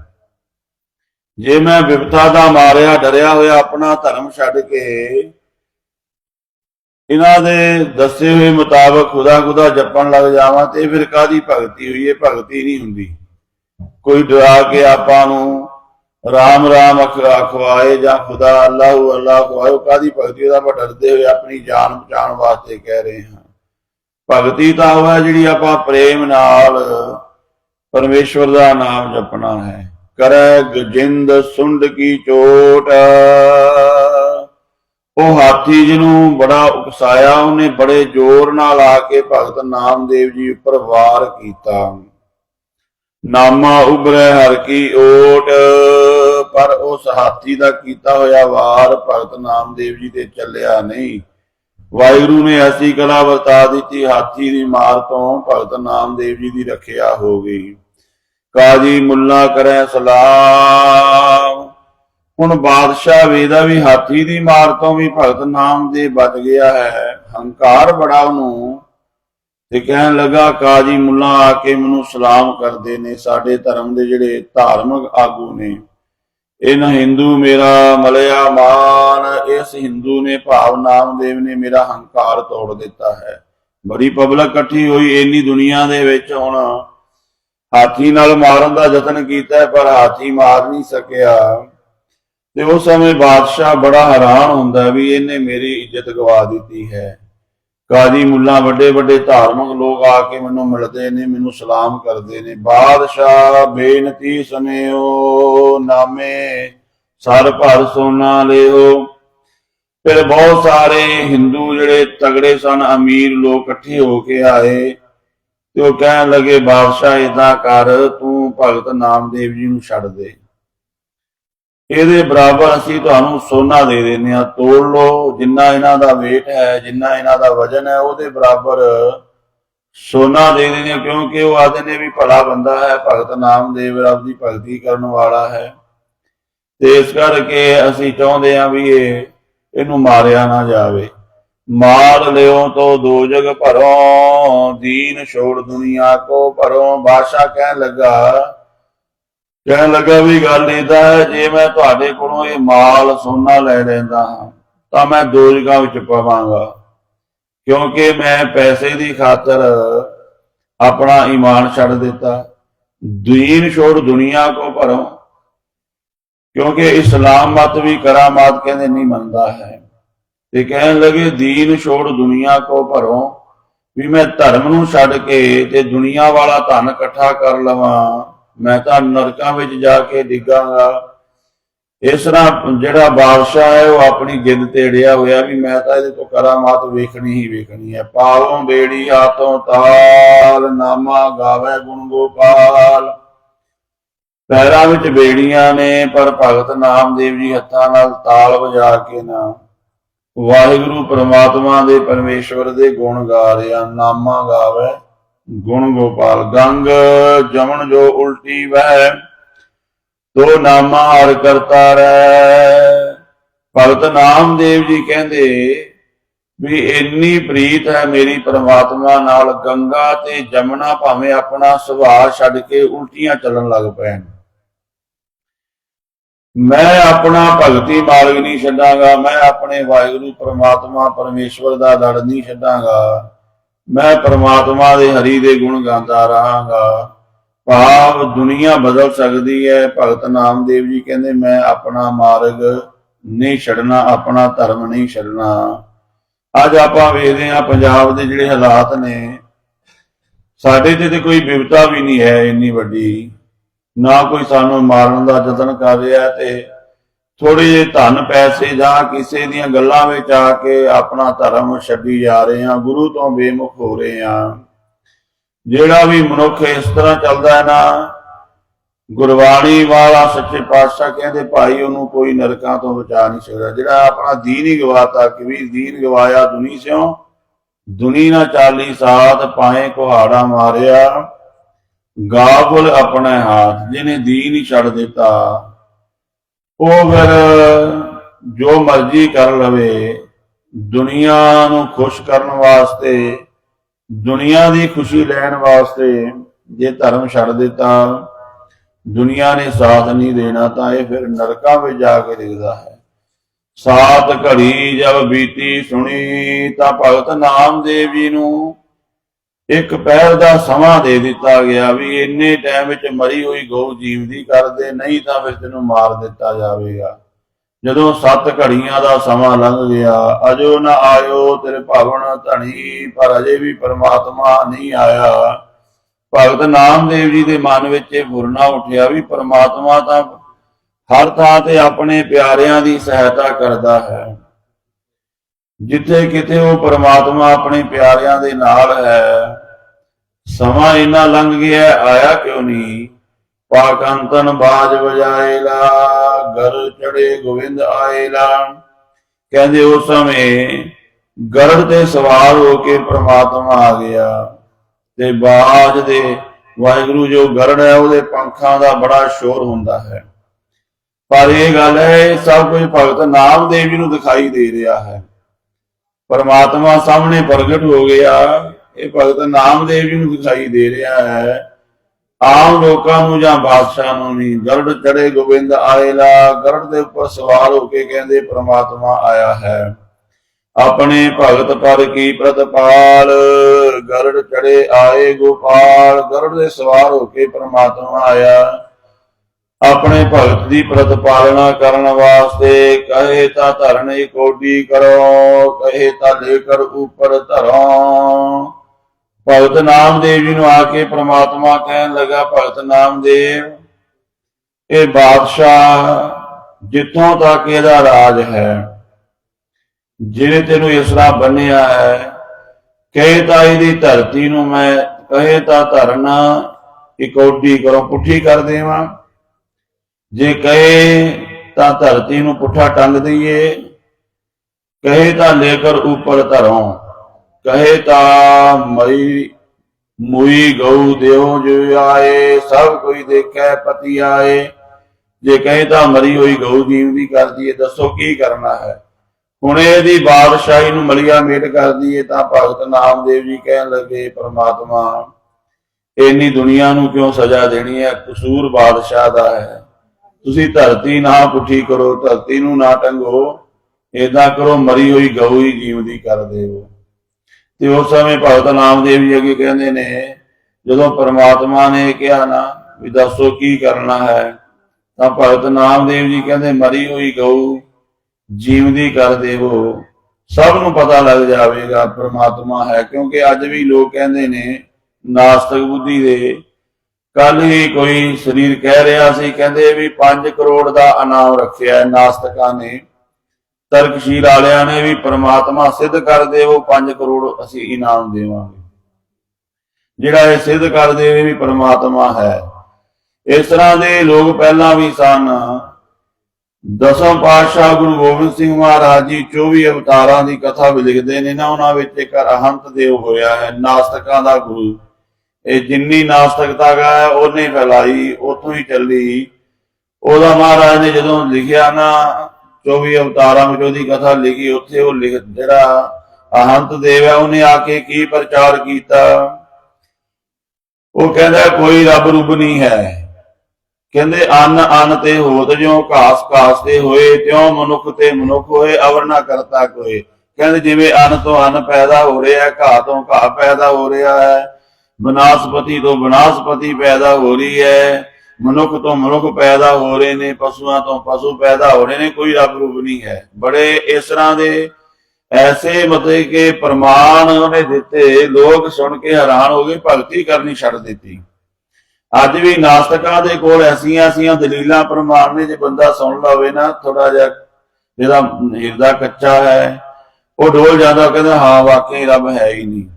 ਜੇ ਮੈਂ ਵਿਪਤਾ ਦਾ ਮਾਰਿਆ, ਡਰਿਆ ਹੋਇਆ, ਆਪਣਾ ਧਰਮ ਛੱਡ ਕੇ ਇਹਨਾਂ ਦੇ ਦੱਸੇ ਹੋਏ ਮੁਤਾਬਕ ਖੁਦਾ ਖੁਦਾ ਜਪਣ ਲੱਗ ਜਾਵਾਂ ਤੇ ਫਿਰ ਕਾਦੀ ਭਗਤੀ ਹੋਈ? ਏ ਭਗਤੀ ਨਹੀਂ ਹੁੰਦੀ। ਕੋਈ ਡਰਾ ਕੇ ਆਪਾਂ ਨੂੰ ਰਾਮ ਰਾਮ ਅਖਵਾਏ ਜਾਂ ਖੁਦਾ ਅੱਲਾਹੁ ਅੱਲਾਹ ਖਵਾਏ ਕਾਦੀ ਭਗਤੀ? ਉਹਦਾ ਆਪਾਂ ਡਰਦੇ ਹੋਏ ਆਪਣੀ ਜਾਨ ਬਚਾਉਣ ਵਾਸਤੇ ਕਹਿ ਰਹੇ ਹਾਂ। ਭਗਤੀ ਤਾਂ ਉਹ ਹੈ ਜਿਹੜੀ ਆਪਾਂ ਪ੍ਰੇਮ ਨਾਲ, ਪਰਮੇਸ਼ਵਰ ਦਾ ਨਾਮ ਜਪਣਾ ਹੈ। ਕਰੈ ਗਜਿੰਦ ਸੁੰਡ ਕੀ ਚੋਟ। ਉਹ ਹਾਥੀ ਜਿਹਨੂੰ ਬੜਾ ਉਕਸਾਇਆ, ਉਹਨੇ ਬੜੇ ਜ਼ੋਰ ਨਾਲ ਆ ਕੇ ਭਗਤ ਨਾਮਦੇਵ ਜੀ ਉੱਪਰ ਵਾਰ ਕੀਤਾ। ਨਾਮਾ ਉਬਰੈ ਹਰ ਕੀ ਓਟ। ਪਰ ਉਸ ਹਾਥੀ ਦਾ ਕੀਤਾ ਹੋਇਆ ਵਾਰ ਭਗਤ ਨਾਮਦੇਵ ਜੀ ਤੇ ਚੱਲਿਆ ਨਹੀਂ। ਵਾਹਿਗੁਰੂ ਨੇ ਐਸੀ ਕਲਾ ਵਰਤਾ ਦਿੱਤੀ, ਹਾਥੀ ਦੀ ਮਾਰ ਤੋਂ ਭਗਤ ਨਾਮਦੇਵ ਜੀ ਦੀ ਰੱਖਿਆ ਹੋ ਗਈ। ਕਾਜੀ ਮੁੱਲਾ ਕਰੇ ਸਲਾਮ। ਹੁਣ ਬਾਦਸ਼ਾਹ ਵੇਦਾ ਵੀ ਹਾਥੀ ਦੀ ਮਾਰ ਤੋਂ ਵੀ ਭਗਤ ਨਾਮ ਦੇ ਬਚ ਗਿਆ ਹੈ। ਹੰਕਾਰ ਬੜਾ ਉਹਨੂੰ ਤੇ ਕਹਿਣ ਲੱਗਾ, ਕਾਜੀ ਮੁੱਲਾ ਆ ਕੇ ਮੈਨੂੰ ਸਲਾਮ ਕਰਦੇ ਨੇ, ਸਾਡੇ ਧਰਮ ਦੇ ਜਿਹੜੇ ਧਾਰਮਿਕ ਆਗੂ ਨੇ। ਇਹਨਾਂ ਹਿੰਦੂ ਮੇਰਾ ਮਲਿਆ ਮਾਨ ਇਸ ਹਿੰਦੂ ਨੇ ਭਾਵ ਨਾਮਦੇਵ ਨੇ ਮੇਰਾ ਹੰਕਾਰ ਤੋੜ ਦਿੱਤਾ ਹੈ। ਬੜੀ ਪਬਲਿਕ ਇਕੱਠੀ ਹੋਈ, ਇੰਨੀ ਦੁਨੀਆ ਦੇ ਵਿੱਚ ਹੁਣ ਹਾਥੀ ਨਾਲ ਮਾਰਨ ਦਾ ਯਤਨ ਕੀਤਾ ਪਰ ਹਾਥੀ ਮਾਰ ਨਹੀਂ ਸਕਿਆ। ਤੇ ਉਸ ਸਮੇਂ ਬਾਦਸ਼ਾਹ ਬੜਾ ਹੈਰਾਨ ਹੁੰਦਾ ਵੀ ਇਹਨੇ ਮੇਰੀ ਇੱਜ਼ਤ ਗਵਾ ਦਿੱਤੀ ਹੈ। ਕਾਜੀ ਮੁੱਲਾ ਵੱਡੇ ਵੱਡੇ ਧਾਰਮਿਕ ਲੋਕ ਆ ਕੇ ਮੈਨੂੰ ਮਿਲਦੇ ਨੇ, ਮੈਨੂੰ ਸਲਾਮ ਕਰਦੇ ਨੇ। ਬਾਦਸ਼ਾਹ ਬੇਨਤੀ ਸੁਨਿਓ ਨਾਮੇ ਸਰ ਭਰ ਸੋਨਾ ਲਿਓ। ਫਿਰ ਬਹੁਤ ਸਾਰੇ ਹਿੰਦੂ ਜਿਹੜੇ ਤਗੜੇ ਸਨ, ਅਮੀਰ ਲੋਕ ਇਕੱਠੇ ਹੋ ਕੇ ਆਏ ਤੇ ਉਹ ਕਹਿਣ ਲੱਗੇ, ਬਾਦਸ਼ਾਹ ਇਦਾਂ ਕਰ, ਤੂੰ ਭਗਤ ਨਾਮਦੇਵ ਜੀ ਨੂੰ ਛੱਡ ਦੇ। ਇਹਦੇ ਬਰਾਬਰ ਅਸੀਂ ਤੁਹਾਨੂੰ ਸੋਨਾ ਦੇ ਦਿੰਦੇ ਆ ਤੋੜ ਲਓ, ਜਿੰਨਾ ਇਹਨਾਂ ਦਾ weight ਹੈ, ਜਿੰਨਾ ਇਹਨਾਂ ਦਾ ਵਜਨ ਹੈ, ਉਹਦੇ ਬਰਾਬਰ ਸੋਨਾ ਦੇ ਦਿੰਦੇ ਕਿਉਂਕਿ ਉਹ ਆਦੇ ਨੇ ਵੀ ਭਲਾ ਬੰਦਾ ਹੈ, ਭਗਤ ਨਾਮਦੇਵ ਰੱਬ ਦੀ ਭਗਤੀ ਕਰਨ ਵਾਲਾ ਹੈ। ਤੇ ਇਸ ਕਰਕੇ ਅਸੀਂ ਚਾਹੁੰਦੇ ਆ ਵੀ ਇਹ, ਇਹਨੂੰ ਮਾਰਿਆ ਨਾ ਜਾਵੇ। ਮਾਰ ਲਿਓ ਤੋ ਦੋ ਜਗ ਭਰੋ, ਦੀਨ ਛੋੜ ਦੁਨੀਆ ਕੋ ਭਰੋ। ਬਾਦਸ਼ਾਹ ਕਹਿਣ ਲੱਗਾ ਕਹਿਣ ਲੱਗਾ ਵੀ ਗੱਲ ਇਹਦਾ ਹੈ, ਜੇ ਮੈਂ ਤੁਹਾਡੇ ਕੋਲੋਂ ਇਹ ਮਾਲ ਸੋਨਾ ਲੈ ਲੈਂਦਾ ਹਾਂ, ਤਾਂ ਮੈਂ ਦੋ ਵਿੱਚ ਪਵਾਂਗਾ। ਕਿਉਂਕਿ ਮੈਂ ਪੈਸੇ ਦੀ ਖਾਤਰ ਆਪਣਾ ਈਮਾਨ ਛੱਡ ਦਿੱਤਾ। ਦੀਨ ਛੋੜ ਦੁਨੀਆ ਕੋ ਭਰੋ। ਕਿਉਂਕਿ ਇਸਲਾਮ ਮਤ ਵੀ ਕਰਾਮਾਤ ਕਹਿੰਦੇ ਨਹੀਂ ਮੰਨਦਾ ਹੈ। ਤੇ ਕਹਿਣ ਲੱਗੇ, ਦੀਨ ਛੋੜ ਦੁਨੀਆ ਕੋ ਭਰੋ। ਵੀ ਮੈਂ ਧਰਮ ਨੂੰ ਛੱਡ ਕੇ ਤੇ ਦੁਨੀਆ ਵਾਲਾ ਧਨ ਇਕੱਠਾ ਕਰ ਲਵਾਂ। ਮੈਂ ਤਾਂ ਨਰਕਾਂ ਵਿੱਚ ਜਾ ਕੇ ਡਿੱਗਾਂਗਾ। ਇਸ ਤਰ੍ਹਾਂ ਜਿਹੜਾ ਬਾਦਸ਼ਾਹ ਹੈ, ਉਹ ਆਪਣੀ ਜਿੱਦ ਤੇ ਅੜਿਆ ਹੋਇਆ ਵੀ ਮੈਂ ਤਾਂ ਇਹਦੇ ਤੋਂ ਕਰਾਮਾਤ ਵੇਖਣੀ ਹੀ ਵੇਖਣੀ ਹੈ। ਪਾਵੋਂ ਬੇੜੀ ਹਾਥੋਂ ਤਾਲ, ਨਾਮਾ ਗਾਵੇ ਗੁਣ ਗੋਪਾਲ। ਪੈਰਾਂ ਵਿੱਚ ਬੇੜੀਆਂ ਨੇ, ਪਰ ਭਗਤ ਨਾਮਦੇਵ ਜੀ ਹੱਥਾਂ ਨਾਲ ਤਾਲ ਵਜਾ ਕੇ ਨਾ। ਵਾਹਿਗੁਰੂ ਪ੍ਰਮਾਤਮਾ ਦੇ ਪਰਮੇਸ਼ਵਰ ਦੇ ਗੁਣ ਗਾ ਰਿਹਾ, ਨਾਮਾ ਗਾਵੇ ਗੁਣ ਗੋਪਾਲ ਗੰਗ, ਜਮਨ ਜੋ ਉਲਟੀ ਵਹਿ ਤੋ ਨਾਮਾ ਹਰ ਕਰਤਾ ਰਹਿ। ਭਗਤ ਨਾਮਦੇਵ ਜੀ ਕਹਿੰਦੇ, ਵੀ ਇੰਨੀ ਪ੍ਰੀਤ ਹੈ ਮੇਰੀ ਪ੍ਰਮਾਤਮਾ ਨਾਲ ਗੰਗਾ ਤੇ ਜਮਨਾ ਭਾਵੇਂ ਆਪਣਾ ਸੁਭਾਅ ਛੱਡ ਕੇ ਉਲਟੀਆਂ ਚੱਲਣ ਲੱਗ ਪੈਣ। ਮੈਂ ਆਪਣਾ ਭਗਤੀ ਮਾਰਗ ਨਹੀਂ ਛੱਡਾਂਗਾ, ਮੈਂ ਆਪਣੇ ਵਾਹਿਗੁਰੂ ਪ੍ਰਮਾਤਮਾ ਪਰਮੇਸ਼ਵਰ ਦਾ ਲੜ ਨਹੀਂ ਛੱਡਾਂਗਾ। ਮੈਂ ਪਰਮਾਤਮਾ ਦੇ ਹਰੀ ਦੇ ਗੁਣ ਗਾਉਂਦਾ ਰਹਾਂਗਾ। ਭਾਵ ਦੁਨੀਆ ਬਦਲ ਸਕਦੀ ਹੈ। ਭਗਤ ਨਾਮਦੇਵ ਜੀ ਕਹਿੰਦੇ, ਮੈਂ ਆਪਣਾ ਮਾਰਗ ਨਹੀਂ ਛੱਡਣਾ, ਆਪਣਾ ਧਰਮ ਨਹੀਂ ਛੱਡਣਾ। ਅੱਜ ਆਪਾਂ ਵੇਖਦੇ ਹਾਂ ਪੰਜਾਬ ਦੇ ਜਿਹੜੇ ਹਾਲਾਤ ਨੇ। ਸਾਡੇ ਤੇ ਤੇ ਕੋਈ ਬਿਪਤਾ ਵੀ ਨਹੀਂ ਹੈ ਇੰਨੀ ਵੱਡੀ। ਨਾ ਕੋਈ ਸਾਨੂੰ ਮਾਰਨ ਦਾ ਯਤਨ ਕਰ ਰਿਹਾ ਤੇ ਥੋੜੇ ਜਿਹੇ ਧਨ ਪੈਸੇ ਜਾਂ ਕਿਸੇ ਦੀਆਂ ਗੱਲਾਂ ਵਿੱਚ ਆ ਕੇ ਆਪਣਾ ਧਰਮ ਛੱਡੀ ਜਾ ਰਹੇ ਆ ਗੁਰੂ ਤੋਂ ਬੇਮੁਖ ਹੋ ਰਹੇ ਆ ਜਿਹੜਾ ਵੀ ਮਨੁੱਖ ਇਸ ਤਰ੍ਹਾਂ ਚੱਲਦਾ ਹੈ ਨਾ, ਗੁਰਬਾਣੀ ਵਾਲਾ ਸੱਚੇ ਪਾਤਸ਼ਾਹ ਕਹਿੰਦੇ, ਭਾਈ, ਉਹਨੂੰ ਕੋਈ ਨਰਕਾਂ ਤੋਂ ਬਚਾ ਨਹੀਂ ਸਕਦਾ। ਜਿਹੜਾ ਆਪਣਾ ਦੀਨ ਹੀ ਗਵਾਤਾ ਕਿ ਵੀ ਦੀਨ ਗਵਾਇਆ ਦੁਨੀ ਸਿਓ ਦੁਨੀ ਨਾ ਚਾਲੀ ਸਾਥ ਪਾਏ ਕੁਹਾੜਾ ਮਾਰਿਆ, ਗਾਫਲ ਆਪਣੇ ਹੱਥ, ਜਿਹਨੇ ਦੀਨ ਹੀ ਛੱਡ ਦਿੱਤਾ। ਉਹ ਫਿਰ ਜੋ ਮਰਜ਼ੀ ਕਰ ਲਵੇ, ਦੁਨੀਆ ਨੂੰ ਖੁਸ਼ ਕਰਨ ਵਾਸਤੇ, ਦੁਨੀਆ ਦੀ ਖੁਸ਼ੀ ਲੈਣ ਵਾਸਤੇ ਜੇ ਧਰਮ ਛੱਡ ਦਿੱਤਾ, ਦੁਨੀਆ ਨੇ ਸਾਥ ਨਹੀਂ ਦੇਣਾ ਤਾਂ ਇਹ ਫਿਰ ਨਰਕਾਂ ਵਿੱਚ ਜਾ ਕੇ ਦਿਖਦਾ ਹੈ। ਸਾਤ ਘੜੀ ਜਬ ਬੀਤੀ ਸੁਣੀ ਤਾਂ ਭਗਤ ਨਾਮਦੇਵ ਜੀ ਨੂੰ ਇੱਕ ਪੈਰ ਦਾ ਸਮਾਂ ਦੇ ਦਿੱਤਾ ਗਿਆ ਵੀ ਇੰਨੇ ਟਾਈਮ ਵਿੱਚ ਮਰੀ ਹੋਈ ਗਊ ਜੀਵਦੀ ਕਰਦੇ, ਨਹੀਂ ਤਾਂ ਫਿਰ ਤੈਨੂੰ ਮਾਰ ਦਿੱਤਾ ਜਾਵੇਗਾ। ਜਦੋਂ ਸੱਤ ਘੜੀਆਂ ਦਾ ਸਮਾਂ ਲੰਘ ਗਿਆ, ਅਜੋ ਨਾ ਆਇਓ ਤੇਰੇ ਭਾਵਨ ਧਣੀ, ਪਰ ਅਜੇ ਵੀ ਪਰਮਾਤਮਾ ਨਹੀਂ ਆਇਆ। ਭਗਤ ਨਾਮਦੇਵ ਜੀ ਦੇ ਮਨ ਵਿੱਚ ਇਹ ਫੁਰਨਾ ਉੱਠਿਆ ਵੀ ਪਰਮਾਤਮਾ ਤਾਂ ਹਰ ਥਾਂ ਤੇ ਆਪਣੇ ਪਿਆਰਿਆਂ ਦੀ ਸਹਾਇਤਾ ਕਰਦਾ ਹੈ। ਜਿੱਥੇ ਕਿਤੇ ਉਹ ਪਰਮਾਤਮਾ ਆਪਣੇ ਪਿਆਰਿਆਂ ਦੇ ਨਾਲ ਹੈ ਸਮਾਂ ਇੰਨਾ ਲੰਘ ਗਿਆ, ਆਇਆ ਕਿਉਂ ਨਹੀਂ? ਪਾਕ ਅੰਤਨ ਬਾਜ ਵਜਾਏਲਾ ਗਰ ਚੜੇ ਗੋਬਿੰਦ ਆਏਲਾ ਕਹਿੰਦੇ ਉਸ ਸਮੇਂ ਗਰੜ ਤੇ ਸਵਾਰ ਹੋ ਕੇ ਪ੍ਰਮਾਤਮਾ ਆ ਗਿਆ ਤੇ ਬਾਜ ਦੇ ਵਾਹਿਗੁਰੂ ਜੋ ਗਰੜ ਹੈ, ਉਹਦੇ ਪੰਖਾਂ ਦਾ ਬੜਾ ਸ਼ੋਰ ਹੁੰਦਾ ਹੈ। ਪਰ ਇਹ ਗੱਲ ਹੈ ਸਭ ਕੁਝ ਭਗਤ ਨਾਮਦੇਵ ਜੀ ਨੂੰ ਦਿਖਾਈ ਦੇ ਰਿਹਾ ਹੈ। ਪਰਮਾਤਮਾ ਸਾਹਮਣੇ ਪ੍ਰਗਟ ਹੋ ਗਿਆ। ਇਹ ਭਗਤ ਨਾਮਦੇਵ ਜੀ ਨੂੰ ਦਿਖਾਈ ਦੇ ਰਿਹਾ ਹੈ। ਆਮ ਲੋਕਾਂ ਨੂੰ ਜਾਂ ਬਾਦਸ਼ਾਹ ਨੂੰ ਨਹੀਂ। ਗਰੜ ਚੜੇ ਗੋਬਿੰਦ ਆਏਲਾ ਗਰੜ ਦੇ ਉੱਪਰ ਸਵਾਰ ਹੋ ਕੇ ਕਹਿੰਦੇ ਪ੍ਰਮਾਤਮਾ ਆਇਆ ਹੈ। ਆਪਣੇ ਭਗਤ ਪਰ ਕੀ ਪ੍ਰਤਪਾਲ? ਗਰੜ ਚੜੇ ਆਏ ਗੋਪਾਲ, ਗਰੜ ਦੇ ਸਵਾਰ ਹੋ ਕੇ ਪ੍ਰਮਾਤਮਾ ਆਇਆ। ਆਪਣੇ ਭਗਤ ਦੀ ਪ੍ਰਤਪਾਲਨਾ ਕਰਨ ਵਾਸਤੇ ਕਹੇ ਤਾਂ ਧਰਨ ਕੋਡੀ ਕਰੋ, ਕਹੇ ਤਾਂ ਲੇਕਰ ਉਪਰ ਧਰੋ। ਭਗਤ ਨਾਮਦੇਵ ਜੀ ਨੂੰ ਆ ਕੇ ਪ੍ਰਮਾਤਮਾ ਕਹਿਣ ਲੱਗਾ, ਭਗਤ ਨਾਮਦੇਵ, ਇਹ ਬਾਦਸ਼ਾਹ ਜਿੱਥੋਂ ਤੱਕ ਇਹਦਾ ਰਾਜ ਹੈ, ਜਿਹਨੇ ਤੈਨੂੰ ਇਸ ਤਰ੍ਹਾਂ ਬੰਨਿਆ ਹੈ, ਕਹੇ ਤਾਂ ਇਹਦੀ ਧਰਤੀ ਨੂੰ ਮੈਂ, ਕਹੇ ਤਾਂ ਧਰਨਾ ਇਕੌਡੀ ਕਰੋ ਪੁੱਠੀ ਕਰ ਦੇਵਾਂ, ਜੇ ਕਹੇ ਤਾਂ ਧਰਤੀ ਨੂੰ ਪੁੱਠਾ ਟੰਗ ਦਈਏ, ਕਹੇ ਤਾਂ ਲੇਕਰ ਉੱਪਰ ਧਰੋਂ। ਕਹੇ ਤਾਂ ਮਈ, ਮੁਈ ਗਊ ਦਿਓ ਜੋ ਆਏ, ਸਭ ਕੋਈ ਦੇਖੈ ਪਤੀ ਆਏ। ਜੇ ਕਹੇ ਤਾਂ ਮਰੀ ਹੋਈ ਗਊ ਜੀਵਦੀ ਕਰਦੀ ਏ ਦੱਸੋ ਕੀ ਕਰਨਾ ਹੈ? ਹੁਣ ਇਹਦੀ ਬਾਦਸ਼ਾਹੀ ਨੂੰ ਮਲੀਆ ਮੇਟ ਕਰਦੀ ਦਈਏ, ਤਾਂ ਭਗਤ ਨਾਮਦੇਵ ਜੀ ਕਹਿਣ ਲੱਗੇ, ਪ੍ਰਮਾਤਮਾ, ਇੰਨੀ ਦੁਨੀਆ ਨੂੰ ਕਿਉਂ ਸਜ਼ਾ ਦੇਣੀ ਹੈ? ਕਸੂਰ ਬਾਦਸ਼ਾਹ ਦਾ ਹੈ। ਤੁਸੀਂ ਧਰਤੀ ਨਾ ਪੁੱਠੀ ਕਰੋ, ਧਰਤੀ ਨੂੰ ਨਾ ਟੰਗੋ। ਏਦਾਂ ਕਰੋ, ਮਰੀ ਹੋਈ ਗਊ ਹੀ ਜੀਵਦੀ ਕਰ ਦੇਵੋ। ਤੇ ਉਸ ਸਮੇਂ ਭਗਤ ਨਾਮਦੇਵ ਜੀ ਅੱਗੇ ਕਹਿੰਦੇ ਨੇ, ਜਦੋਂ ਪ੍ਰਮਾਤਮਾ ਨੇ ਕਿਹਾ ਨਾ ਵੀ ਦੱਸੋ ਕੀ ਕਰਨਾ ਹੈ, ਤਾਂ ਭਗਤ ਨਾਮਦੇਵ ਜੀ ਕਹਿੰਦੇ, ਮਰੀ ਹੋਈ ਗਊ, ਜੀਵਦੀ ਕਰ ਦੇਵੋ। ਸਭ ਨੂੰ ਪਤਾ ਲੱਗ ਜਾਵੇਗਾ ਪ੍ਰਮਾਤਮਾ ਹੈ, ਕਿਉਂਕਿ ਅੱਜ ਵੀ ਲੋਕ ਕਹਿੰਦੇ ਨੇ, ਨਾਸਤਕ ਬੁੱਧੀ ਦੇ। ਕੱਲ ਹੀ ਕੋਈ ਸਰੀਰ ਕਹਿ ਰਿਹਾ ਸੀ, ਕਹਿੰਦੇ ਵੀ 5 ਕਰੋੜ ਦਾ ਇਨਾਮ ਰੱਖਿਆ ਨਾਸਤਕਾਂ ਨੇ। ਤਰਕਸ਼ੀਲ ਵਾਲਿਆਂ ਨੇ ਵੀ ਪ੍ਰਮਾਤਮਾ ਸਿੱਧ ਕਰ ਦੇਵੋ 5 ਕਰੋੜ ਅਸੀਂ ਇਨਾਮ ਦੇਵਾਂਗੇ। ਜਿਹੜਾ ਇਹ ਸਿੱਧ ਕਰ ਦੇਵੇ ਵੀ ਪ੍ਰਮਾਤਮਾ ਹੈ। ਇਸ ਤਰ੍ਹਾਂ ਦੇ ਲੋਕ ਪਹਿਲਾਂ ਵੀ ਸਨ। ਦਸਮ ਪਾਤਸ਼ਾਹ ਗੁਰੂ ਗੋਬਿੰਦ ਸਿੰਘ ਮਹਾਰਾਜ ਜੀ 24 ਅਵਤਾਰਾਂ ਦੀ ਕਥਾ ਵੀ ਲਿਖਦੇ ਨੇ ਨਾ, ਉਹਨਾਂ ਵਿੱਚ ਇੱਕ ਅਹੰਤ ਦੇਵ ਹੋਇਆ ਹੈ, ਨਾਸਤਕਾਂ ਦਾ ਗੁਰੂ। ਇਹ ਜਿੰਨੀ ਨਾਸਤਕਤਾ ਗਾ ਹੈ, ਉਹਨੇ ਫੈਲਾਈ, ਉਥੋਂ ਹੀ ਚੱਲੀ। ਉਹਦਾ ਮਹਾਰਾਜ ਨੇ ਜਦੋਂ ਲਿਖਿਆ ਨਾ 24 ਅਵਤਾਰਾਂ ਵਿੱਚ ਉਹਦੀ ਕਥਾ ਲਿਖੀ, ਉੱਥੇ ਉਹ ਲਿਖ, ਜਿਹੜਾ ਅਹੰਤ ਦੇਵ ਹੈ, ਉਹਨੇ ਆ ਕੇ ਕੀ ਪ੍ਰਚਾਰ ਕੀਤਾ? ਉਹ ਕਹਿੰਦਾ, ਕੋਈ ਰੱਬ ਰੂਪ ਨਹੀਂ ਹੈ। ਕਹਿੰਦੇ, ਅੰਨ ਅੰਨ ਤੇ ਹੋਤ, ਜਿਉ ਘਾਸ ਘਾਸ ਤੇ ਹੋਏ, ਤਿਉ ਮਨੁੱਖ ਤੇ ਮਨੁੱਖ ਹੋਏ, ਅਵਰ ਨਾ ਕਰਤਾ ਕੋਈ। ਕਹਿੰਦੇ, ਜਿਵੇਂ ਅੰਨ ਤੋਂ ਅੰਨ ਪੈਦਾ ਹੋ ਰਿਹਾ ਹੈ, ਘਾਹ ਤੋਂ ਘਾਹ ਪੈਦਾ ਹੋ ਰਿਹਾ ਹੈ, ਬਨਾਸਪਤੀ ਤੋਂ ਬਨਾਸਪਤੀ ਪੈਦਾ ਹੋ ਰਹੀ ਹੈ ਮਨੁੱਖ ਤੋਂ ਮਨੁੱਖ ਪੈਦਾ ਹੋ ਰਹੇ ਨੇ, ਪਸ਼ੂਆਂ ਤੋਂ ਪਸ਼ੂ ਪੈਦਾ ਹੋ ਰਹੇ ਨੇ, ਕੋਈ ਰੱਬ ਰੂਪ ਨਹੀਂ ਹੈ। ਬੜੇ ਇਸ ਤਰ੍ਹਾਂ ਦੇ ਐਸੇ ਮਤੇ ਕਿ ਪ੍ਰਮਾਣ ਉਹਨੇ ਦਿੱਤੇ, ਲੋਕ ਸੁਣ ਕੇ ਹੈਰਾਨ ਹੋ ਗਏ, ਭਗਤੀ ਕਰਨੀ ਛੱਡ ਦਿੱਤੀ। ਅੱਜ ਵੀ ਨਾਸਤਕਾਂ ਦੇ ਕੋਲ ਐਸੀਆਂ ਐਸੀਆਂ ਦਲੀਲਾਂ ਪ੍ਰਮਾਣ ਨੇ, ਜੇ ਬੰਦਾ ਸੁਣ ਲਵੇ ਨਾ ਥੋੜਾ ਜਿਹਾ ਜਿਹਦਾ ਹਿਰਦਾ ਕੱਚਾ ਹੈ, ਉਹ ਡੋਲ ਜਾਂਦਾ ਕਹਿੰਦਾ, ਹਾਂ, ਵਾਕਈ ਰੱਬ ਹੈ ਹੀ ਨਹੀਂ।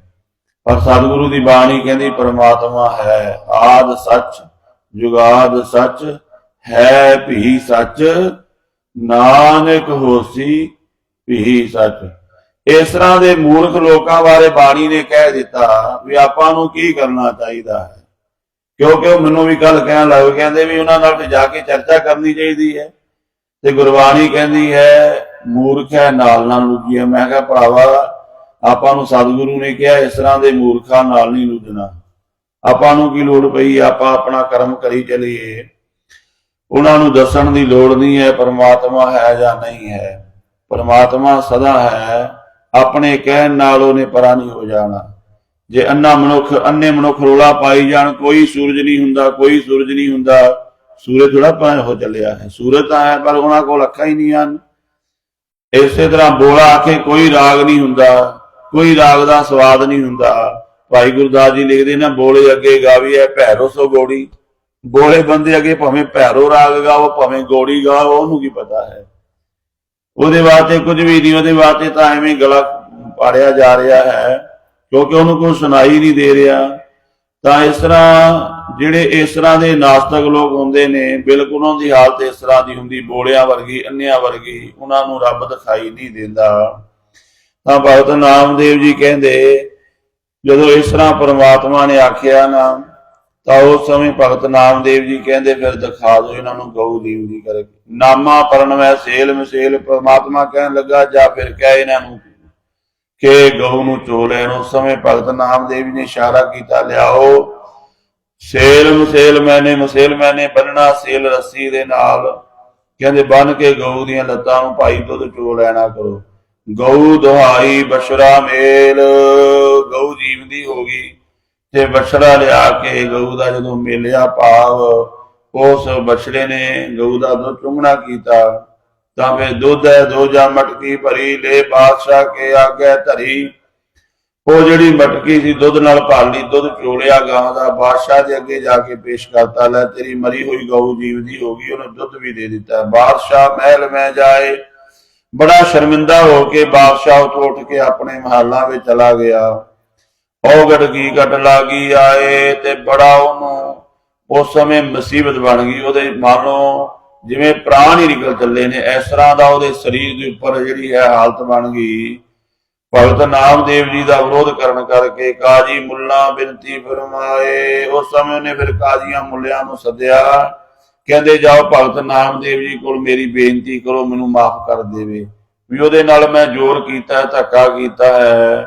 ਪਰ ਸਤਿਗੁਰੂ ਦੀ ਬਾਣੀ ਕਹਿੰਦੀ, ਪ੍ਰਮਾਤਮਾ ਹੈ, ਆਦ ਸੱਚ। ਜੁਗਾਦ ਸੱਚ, ਹੈ ਭੀ ਸੱਚ, ਨਾਨਕ ਹੋਸੀ ਭੀ ਸੱਚ। ਇਸ ਤਰ੍ਹਾਂ ਦੇ ਮੂਰਖ ਲੋਕਾਂ ਬਾਰੇ ਬਾਣੀ ਨੇ ਕਹਿ ਦਿੱਤਾ ਵੀ ਆਪਾਂ ਨੂੰ ਕੀ ਕਰਨਾ ਚਾਹੀਦਾ ਹੈ। ਕਿਉਂਕਿ ਉਹ ਮੈਨੂੰ ਵੀ ਕੱਲ ਕਹਿਣ ਲੱਗ ਕਹਿੰਦੇ ਵੀ ਉਹਨਾਂ ਨਾਲ ਤੇ ਜਾ ਕੇ ਚਰਚਾ ਕਰਨੀ ਚਾਹੀਦੀ ਹੈ। ਤੇ ਗੁਰਬਾਣੀ ਕਹਿੰਦੀ ਹੈ, ਮੂਰਖ ਹੈ, ਨਾਲ ਨਾਲ ਲੁੱਜੀਆ ਮੈਂ ਕਿਹਾ, ਭਰਾਵਾ, ਆਪਾਂ ਨੂੰ ਸਤਿਗੁਰੂ ਨੇ ਕਿਹਾ, ਇਸ ਤਰ੍ਹਾਂ ਦੇ ਮੂਰਖਾਂ ਨਾਲ ਨਹੀਂ ਲੁੱਜਣਾ। ਆਪਾਂ ਨੂੰ ਕੀ ਲੋੜ ਪਈ? ਆਪਾਂ ਆਪਣਾ ਕਰਮ ਕਰੀ ਚਲੀਏ। ਉਹਨਾਂ ਨੂੰ ਦੱਸਣ ਦੀ ਲੋੜ ਨਹੀਂ ਹੈ ਪਰਮਾਤਮਾ ਹੈ ਜਾਂ ਨਹੀਂ ਹੈ। ਪਰਮਾਤਮਾ ਸਦਾ ਹੈ। ਆਪਣੇ ਕਹਿਣ ਨਾਲ ਉਹਨੇ ਪਰਾ ਨਹੀਂ ਹੋ ਜਾਣਾ। ਜੇ ਅੰਨਾ ਮਨੁੱਖ, ਅੰਨੇ ਮਨੁੱਖ ਰੋਲਾ ਪਾਈ ਜਾਣ, ਕੋਈ ਸੂਰਜ ਨਹੀਂ ਹੁੰਦਾ, ਕੋਈ ਸੂਰਜ ਨਹੀਂ ਹੁੰਦਾ। ਸੂਰਜ ਥੋੜਾ ਪਾਏ ਹੋ ਚੱਲਿਆ ਹੈ। ਸੂਰਜ ਤਾਂ ਹੈ, ਪਰ ਉਹਨਾਂ ਕੋਲ ਅੱਖਾਂ ਹੀ ਨਹੀਂ ਹਨ। ਇਸੇ ਤਰ੍ਹਾਂ ਬੋਲਾ ਆਖੇ ਕੋਈ ਰਾਗ ਨਹੀਂ ਹੁੰਦਾ, ਕੋਈ ਰਾਗ ਦਾ ਸਵਾਦ ਨਹੀਂ ਹੁੰਦਾ। ਭਾਈ ਗੁਰਦਾਸ ਜੀ ਲਿਖਦੇ ਨਾ, ਬੋਲੇ ਅੱਗੇ ਗਾਵੀ ਭੈਰੋ ਸੋ ਗੋੜੀ। ਬੋਲੇ ਬੰਦੇ ਅੱਗੇ ਭਾਵੇਂ ਭੈਰੋ ਰਾਗ ਗਾਵੋ ਭਾਵੇਂ ਗੋੜੀ ਗਾਵੋ ਉਹਨੂੰ ਕੀ ਪਤਾ ਹੈ। ਉਹਦੇ ਵਾਸਤੇ ਕੁਝ ਵੀ ਨਹੀਂ, ਉਹਦੇ ਵਾਸਤੇ ਤਾਂ ਐਵੇਂ ਗਲਾ ਪਾੜਿਆ ਜਾ ਰਿਹਾ ਹੈ, ਕਿਉਂਕਿ ਉਹਨੂੰ ਕੋਈ ਸੁਣਾਈ ਨਹੀਂ ਦੇ ਰਿਹਾ। ਤਾਂ ਇਸ ਤਰ੍ਹਾਂ ਜਿਹੜੇ ਇਸ ਤਰ੍ਹਾਂ ਦੇ ਨਾਸਤਕ ਲੋਕ ਹੁੰਦੇ ਨੇ, ਬਿਲਕੁਲ ਉਹਨਾਂ ਦੀ ਹਾਲਤ ਇਸ ਤਰ੍ਹਾਂ ਦੀ ਹੁੰਦੀ, ਬੋਲਿਆਂ ਵਰਗੀ, ਅੰਨਿਆਂ ਵਰਗੀ, ਉਹਨਾਂ ਨੂੰ ਰੱਬ ਦਿਖਾਈ ਨਹੀਂ ਦਿੰਦਾ। ਤਾਂ ਭਗਤ ਨਾਮਦੇਵ ਜੀ ਕਹਿੰਦੇ ਜਦੋਂ ਇਸ ਤਰ੍ਹਾਂ ਪ੍ਰਮਾਤਮਾ ਨੇ ਆਖਿਆ ਨਾ, ਤਾਂ ਉਸ ਸਮੇਂ ਭਗਤ ਨਾਮਦੇਵ ਜੀ ਕਹਿੰਦੇ, ਫਿਰ ਦਿਖਾ ਦਿਓ ਇਹਨਾਂ ਨੂੰ ਗਊ ਦੀਵ ਦੀ ਕਰਕੇ। ਨਾਮਾ ਪਰਣਵੈ ਸੇਲ ਮਸੇਲ, ਪ੍ਰਮਾਤਮਾ ਕਹਿਣ ਲੱਗਾ, ਜਾਂ ਫਿਰ ਕਹਿ ਇਹਨਾਂ ਨੂੰ ਕਿ ਗਊ ਨੂੰ ਚੋ ਲੈਣ। ਉਸ ਸਮੇਂ ਭਗਤ ਨਾਮਦੇਵ ਜੀ ਨੇ ਇਸ਼ਾਰਾ ਕੀਤਾ, ਲਿਆਓ, ਸੇਲ ਮਸੇਲ ਮੈਨੇ ਮਸੇਲ ਮੈਨੇ ਬੰਨਣਾ ਸੇਲ ਰੱਸੀ ਦੇ ਨਾਲ। ਕਹਿੰਦੇ ਬੰਨ ਕੇ ਗਊ ਦੀਆਂ ਲੱਤਾਂ ਨੂੰ ਭਾਈ ਦੁੱਧ ਚੋ ਲੈਣਾ ਕਰੋ। ਗਊ ਦੁਹਾਈ ਬਸ਼ਰਾ ਮੇਲ। ਗਊ ਜੀਵਦੀ ਹੋ ਗਈ ਤੇ ਬਛੜਾ ਲਿਆ ਕੇ ਗਊ ਦਾ ਜਦੋਂ ਮੇਲਿਆ ਭਾਵ ਉਸ ਬਛੜੇ ਨੇ ਗਊ ਦਾ ਦੁੱਧ ਚੁੰਗਣਾ ਕੀਤਾ, ਤਾਂ ਫਿਰ ਦੁੱਧ ਹੈ ਦੋ ਜਾਂ ਮਟਕੀ ਭਰੀ, ਲੈ ਬਾਦਸ਼ਾਹ ਕੇ ਆਗੇ ਧਰੀ। ਉਹ ਜਿਹੜੀ ਮਟਕੀ ਸੀ ਦੁੱਧ ਨਾਲ ਭਰ ਲਈ, ਦੁੱਧ ਚੋਲਿਆ ਗਾਂ ਦਾ, ਬਾਦਸ਼ਾਹ ਦੇ ਅੱਗੇ ਜਾ ਕੇ ਪੇਸ਼ ਕਰਤਾ, ਲੈ ਤੇਰੀ ਮਰੀ ਹੋਈ ਗਊ ਜੀਵਦੀ ਹੋ ਗਈ, ਉਹਨੇ ਦੁੱਧ ਵੀ ਦੇ ਦਿੱਤਾ। ਬਾਦਸ਼ਾਹ ਮਹਿਲ ਮੈਂ ਜਾਏ ਬੜਾ ਸ਼ਰਮਿੰਦਾ ਹੋ ਕੇ ਬਾਦਸ਼ਾਹ ਉੱਥੋਂ ਉੱਠ ਕੇ ਆਪਣੇ ਮਹੱਲਾਂ ਵਿੱਚ ਚਲਾ ਗਿਆ। ਔਗੜ ਕੀ ਘਟ ਲਾਗੀ, ਆਏ ਤੇ ਬੜਾ ਉਹਨੂੰ ਉਸ ਸਮੇਂ ਮੁਸੀਬਤ ਬਣ ਗਈ। ਉਹਦੇ ਮਾਨੋ ਜਿਵੇਂ ਪ੍ਰਾਣ ਹੀ ਨਿਕਲ ਚੱਲੇ ਨੇ। ਇਸ ਤਰ੍ਹਾਂ ਦਾ ਉਹਦੇ ਸਰੀਰ ਦੇ ਉੱਪਰ ਜਿਹੜੀ ਹੈ ਹਾਲਤ ਬਣ ਗਈ। ਭਗਤ ਨਾਮਦੇਵ ਜੀ ਦਾ ਵਿਰੋਧ ਕਰਨ ਕਰਕੇ ਕਾਜੀ ਮੁੱਲਾ ਬਿਨਤੀ ਫਰਮਾਏ। ਉਸ ਸਮੇਂ ਉਹਨੇ ਫਿਰ ਕਾਜ਼ੀਆਂ ਮੁੱਲਿਆਂ ਨੂੰ ਸੱਦਿਆ। ਕਹਿੰਦੇ ਜਾਓ ਭਗਤ ਨਾਮਦੇਵ ਜੀ ਕੋਲ ਮੇਰੀ ਬੇਨਤੀ ਕਰੋ ਮੈਨੂੰ ਮਾਫ ਕਰ ਦੇਵੇ। ਵੀ ਉਹਦੇ ਨਾਲ ਮੈਂ ਜ਼ੋਰ ਕੀਤਾ ਹੈ, ਧੱਕਾ ਕੀਤਾ ਹੈ।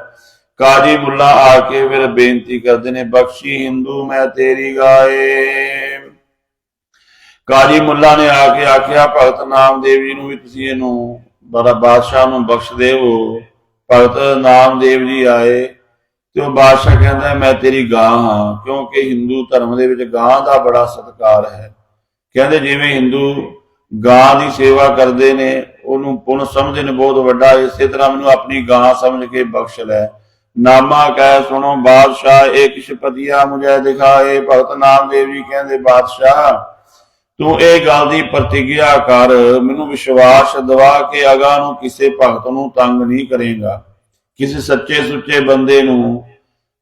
ਕਾਜੀ ਮੁੱਲਾ ਆ ਕੇ ਫਿਰ ਬੇਨਤੀ ਕਰਦੇ ਨੇ ਬਖਸ਼ੀ ਹਿੰਦੂ ਮੈਂ ਤੇਰੀ ਗਾਏ। ਕਾਜੀ ਮੁੱਲਾ ਨੇ ਆ ਕੇ ਆਖਿਆ ਭਗਤ ਨਾਮਦੇਵ ਜੀ ਨੂੰ ਵੀ ਤੁਸੀਂ ਇਹਨੂੰ ਬੜਾ ਬਾਦਸ਼ਾਹ ਨੂੰ ਬਖਸ਼ ਦੇਵੋ ਭਗਤ ਨਾਮਦੇਵ ਜੀ ਆਏ ਤੇ ਉਹ ਬਾਦਸ਼ਾਹ ਕਹਿੰਦਾ ਮੈਂ ਤੇਰੀ ਗਾਂ ਹਾਂ ਕਿਉਂਕਿ ਹਿੰਦੂ ਧਰਮ ਦੇ ਵਿੱਚ ਗਾਂ ਦਾ ਬੜਾ ਸਤਿਕਾਰ ਹੈ। ਕਹਿੰਦੇ ਜਿਵੇਂ ਹਿੰਦੂ ਗਾਂ ਦੀ ਸੇਵਾ ਕਰਦੇ ਨੇ, ਉਹਨੂੰ ਪੁੰਨ ਸਮਝਦੇ ਨੇ ਬਹੁਤ ਵੱਡਾ, ਇਸੇ ਤਰ੍ਹਾਂ ਮੈਨੂੰ ਆਪਣੀ ਗਾਂ ਸਮਝ ਕੇ ਬਖਸ਼ ਲੈ। ਨਾਮਾ ਕਹਿ ਸੁਣੋ, ਬਾਦਸ਼ਾਹ ਇਹ ਕਿਛ ਪਤੀਆ ਮੁਝੇ ਦਿਖਾਏ, ਭਗਤ ਨਾਮਦੇਵ ਜੀ ਕਹਿੰਦੇ, ਬਾਦਸ਼ਾਹ, ਤੂੰ ਇਹ ਗੱਲ ਦੀ ਪ੍ਰਤੀਗਿਆ ਕਰ, ਮੈਨੂੰ ਵਿਸ਼ਵਾਸ ਦਵਾ ਕੇ ਅਗਾ ਨੂੰ ਕਿਸੇ ਭਗਤ ਨੂੰ ਤੰਗ ਨਹੀਂ ਕਰੇਗਾ। ਕਿਸੇ ਸੱਚੇ ਸੁੱਚੇ ਬੰਦੇ ਨੂੰ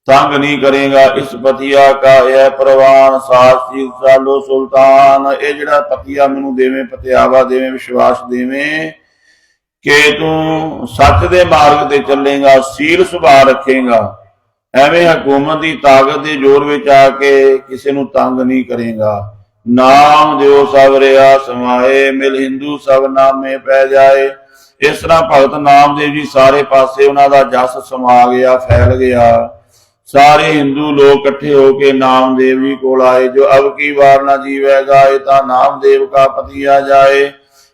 ਤੰਗ ਨਹੀਂ ਕਰੇਗਾ, ਇਸ ਪਤੀਆ ਕਾ ਇਹ ਪ੍ਰਵਾਨ ਸਾਚੀ ਸਾਲੋ ਸੁਲਤਾਨ। ਇਹ ਜਿਹੜਾ ਪਤੀਆ ਮੈਨੂੰ ਦੇਵੇਂ, ਪਤਿਆਵਾ ਦੇਵੇਂ, ਵਿਸ਼ਵਾਸ ਦੇਵੇਂ ਕਿ ਤੂੰ ਸੱਚ ਦੇ ਮਾਰਗ ਤੇ ਚੱਲੇਗਾ, ਸੀਲ ਸੁਭਾਅ ਰੱਖੇਗਾ। ਐਵੇਂ ਹਕੂਮਤ ਦੀ ਤਾਕਤ ਦੇ ਜ਼ੋਰ ਵਿੱਚ ਆ ਕੇ ਕਿਸੇ ਨੂੰ ਤੰਗ ਨਹੀਂ ਕਰੇਗਾ। ਨਾਮ ਦਿਓ ਸਭ ਰਿਆ, ਸਮਾਏ, ਮਿਲ ਹਿੰਦੂ ਸਭ ਨਾਮੇ ਪੈ ਜਾਏ। ਇਸ ਤਰ੍ਹਾਂ ਭਗਤ ਨਾਮਦੇਵ ਜੀ ਸਾਰੇ ਪਾਸੇ ਉਹਨਾਂ ਦਾ ਜਸ ਸਮਾ ਗਿਆ, ਫੈਲ ਗਿਆ। ਸਾਰੇ ਹਿੰਦੂ ਲੋਕ ਇਕੱਠੇ ਹੋ ਕੇ ਨਾਮਦੇਵ ਜੀ ਕੋਲ ਆਏ, ਜੋ ਅਬ ਕੀ ਵਾਰ ਨਾ ਜੀਵੇਗਾ ਇਹ ਤਾਂ ਨਾਮਦੇਵ ਕਾ ਪਤੀਆ ਜਾਏ।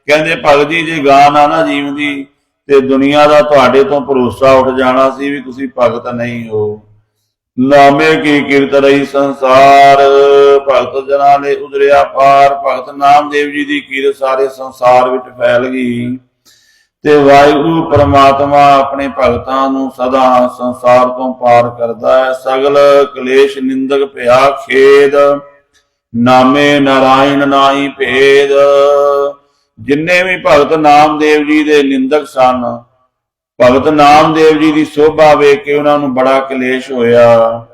ਕਹਿੰਦੇ, ਭਗਤ ਜੀ, ਜੇ ਗਾਂ ਨਾ ਨਾ ਜੀਵਦੀ, ਤੇ ਦੁਨੀਆ ਦਾ ਤੁਹਾਡੇ ਤੋਂ ਭਰੋਸਾ ਉੱਠ ਜਾਣਾ ਸੀ ਵੀ ਤੁਸੀਂ ਭਗਤ ਨਹੀਂ ਹੋ। ਨਾਮੇ ਕੀ ਕਿਰਤ ਰਹੀ ਸੰਸਾਰ, ਭਗਤ ਜਨਾਂ ਨੇ ਉਦਰਿਆ ਪਾਰ। ਭਗਤ ਨਾਮਦੇਵ ਜੀ ਦੀ ਕੀਰਤ ਸਾਰੇ ਸੰਸਾਰ ਵਿੱਚ ਫੈਲ ਗਈ। ਤੇ ਵਾਹਿਗੁਰੂ ਪ੍ਰਮਾਤਮਾ ਆਪਣੇ ਭਗਤਾਂ ਨੂੰ ਸਦਾ ਸੰਸਾਰ ਤੋਂ ਪਾਰ ਕਰਦਾ ਹੈ। ਸਗਲ ਕਲੇਸ਼, ਨਿੰਦਕ, ਭਇਆ, ਖੇਦ, ਨਾਮੇ ਨਾਰਾਇਣ ਨਾਹੀ ਭੇਦ। ਜਿੰਨੇ ਵੀ ਭਗਤ ਨਾਮਦੇਵ ਜੀ ਦੇ ਨਿੰਦਕ ਸਨ, ਭਗਤ ਨਾਮਦੇਵ ਜੀ ਦੀ ਸੋਭਾ ਵੇਖ ਕੇ ਉਹਨਾਂ ਨੂੰ ਬੜਾ ਕਲੇਸ਼ ਹੋਇਆ।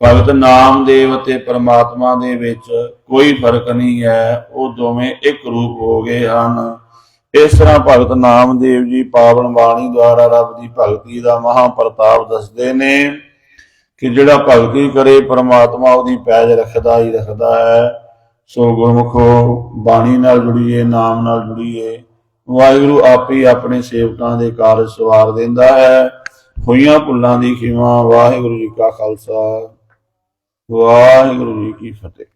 ਭਗਤ ਨਾਮਦੇਵ ਅਤੇ ਪਰਮਾਤਮਾ ਦੇ ਵਿੱਚ ਕੋਈ ਫ਼ਰਕ ਨਹੀਂ ਹੈ। ਉਹ ਦੋਵੇਂ ਇੱਕ ਰੂਪ ਹੋ ਗਏ ਹਨ। ਇਸ ਤਰ੍ਹਾਂ ਭਗਤ ਨਾਮਦੇਵ ਜੀ ਪਾਵਨ ਬਾਣੀ ਦੁਆਰਾ ਰੱਬ ਦੀ ਭਗਤੀ ਦਾ ਮਹਾ ਪ੍ਰਤਾਪ ਦੱਸਦੇ ਨੇ ਕਿ ਜਿਹੜਾ ਭਗਤੀ ਕਰੇ, ਪ੍ਰਮਾਤਮਾ ਉਹਦੀ ਪੈਜ ਰੱਖਦਾ ਹੀ ਰੱਖਦਾ ਹੈ। ਸੋ ਗੁਰਮੁਖੋ, ਬਾਣੀ ਨਾਲ ਜੁੜੀਏ, ਨਾਮ ਨਾਲ ਜੁੜੀਏ। ਵਾਹਿਗੁਰੂ ਆਪੇ ਹੀ ਆਪਣੇ ਸੇਵਕਾਂ ਦੇ ਕਾਰਜ ਸਵਾਰ ਦਿੰਦਾ ਹੈ। ਹੋਈਆਂ ਭੁੱਲਾਂ ਦੀ ਖਿਮਾ, ਵਾਹਿਗੁਰੂ ਜੀ ਕਾ ਖਾਲਸਾ, ਵਾਹਿਗੁਰੂ ਜੀ ਕੀ ਫਤਿਹ।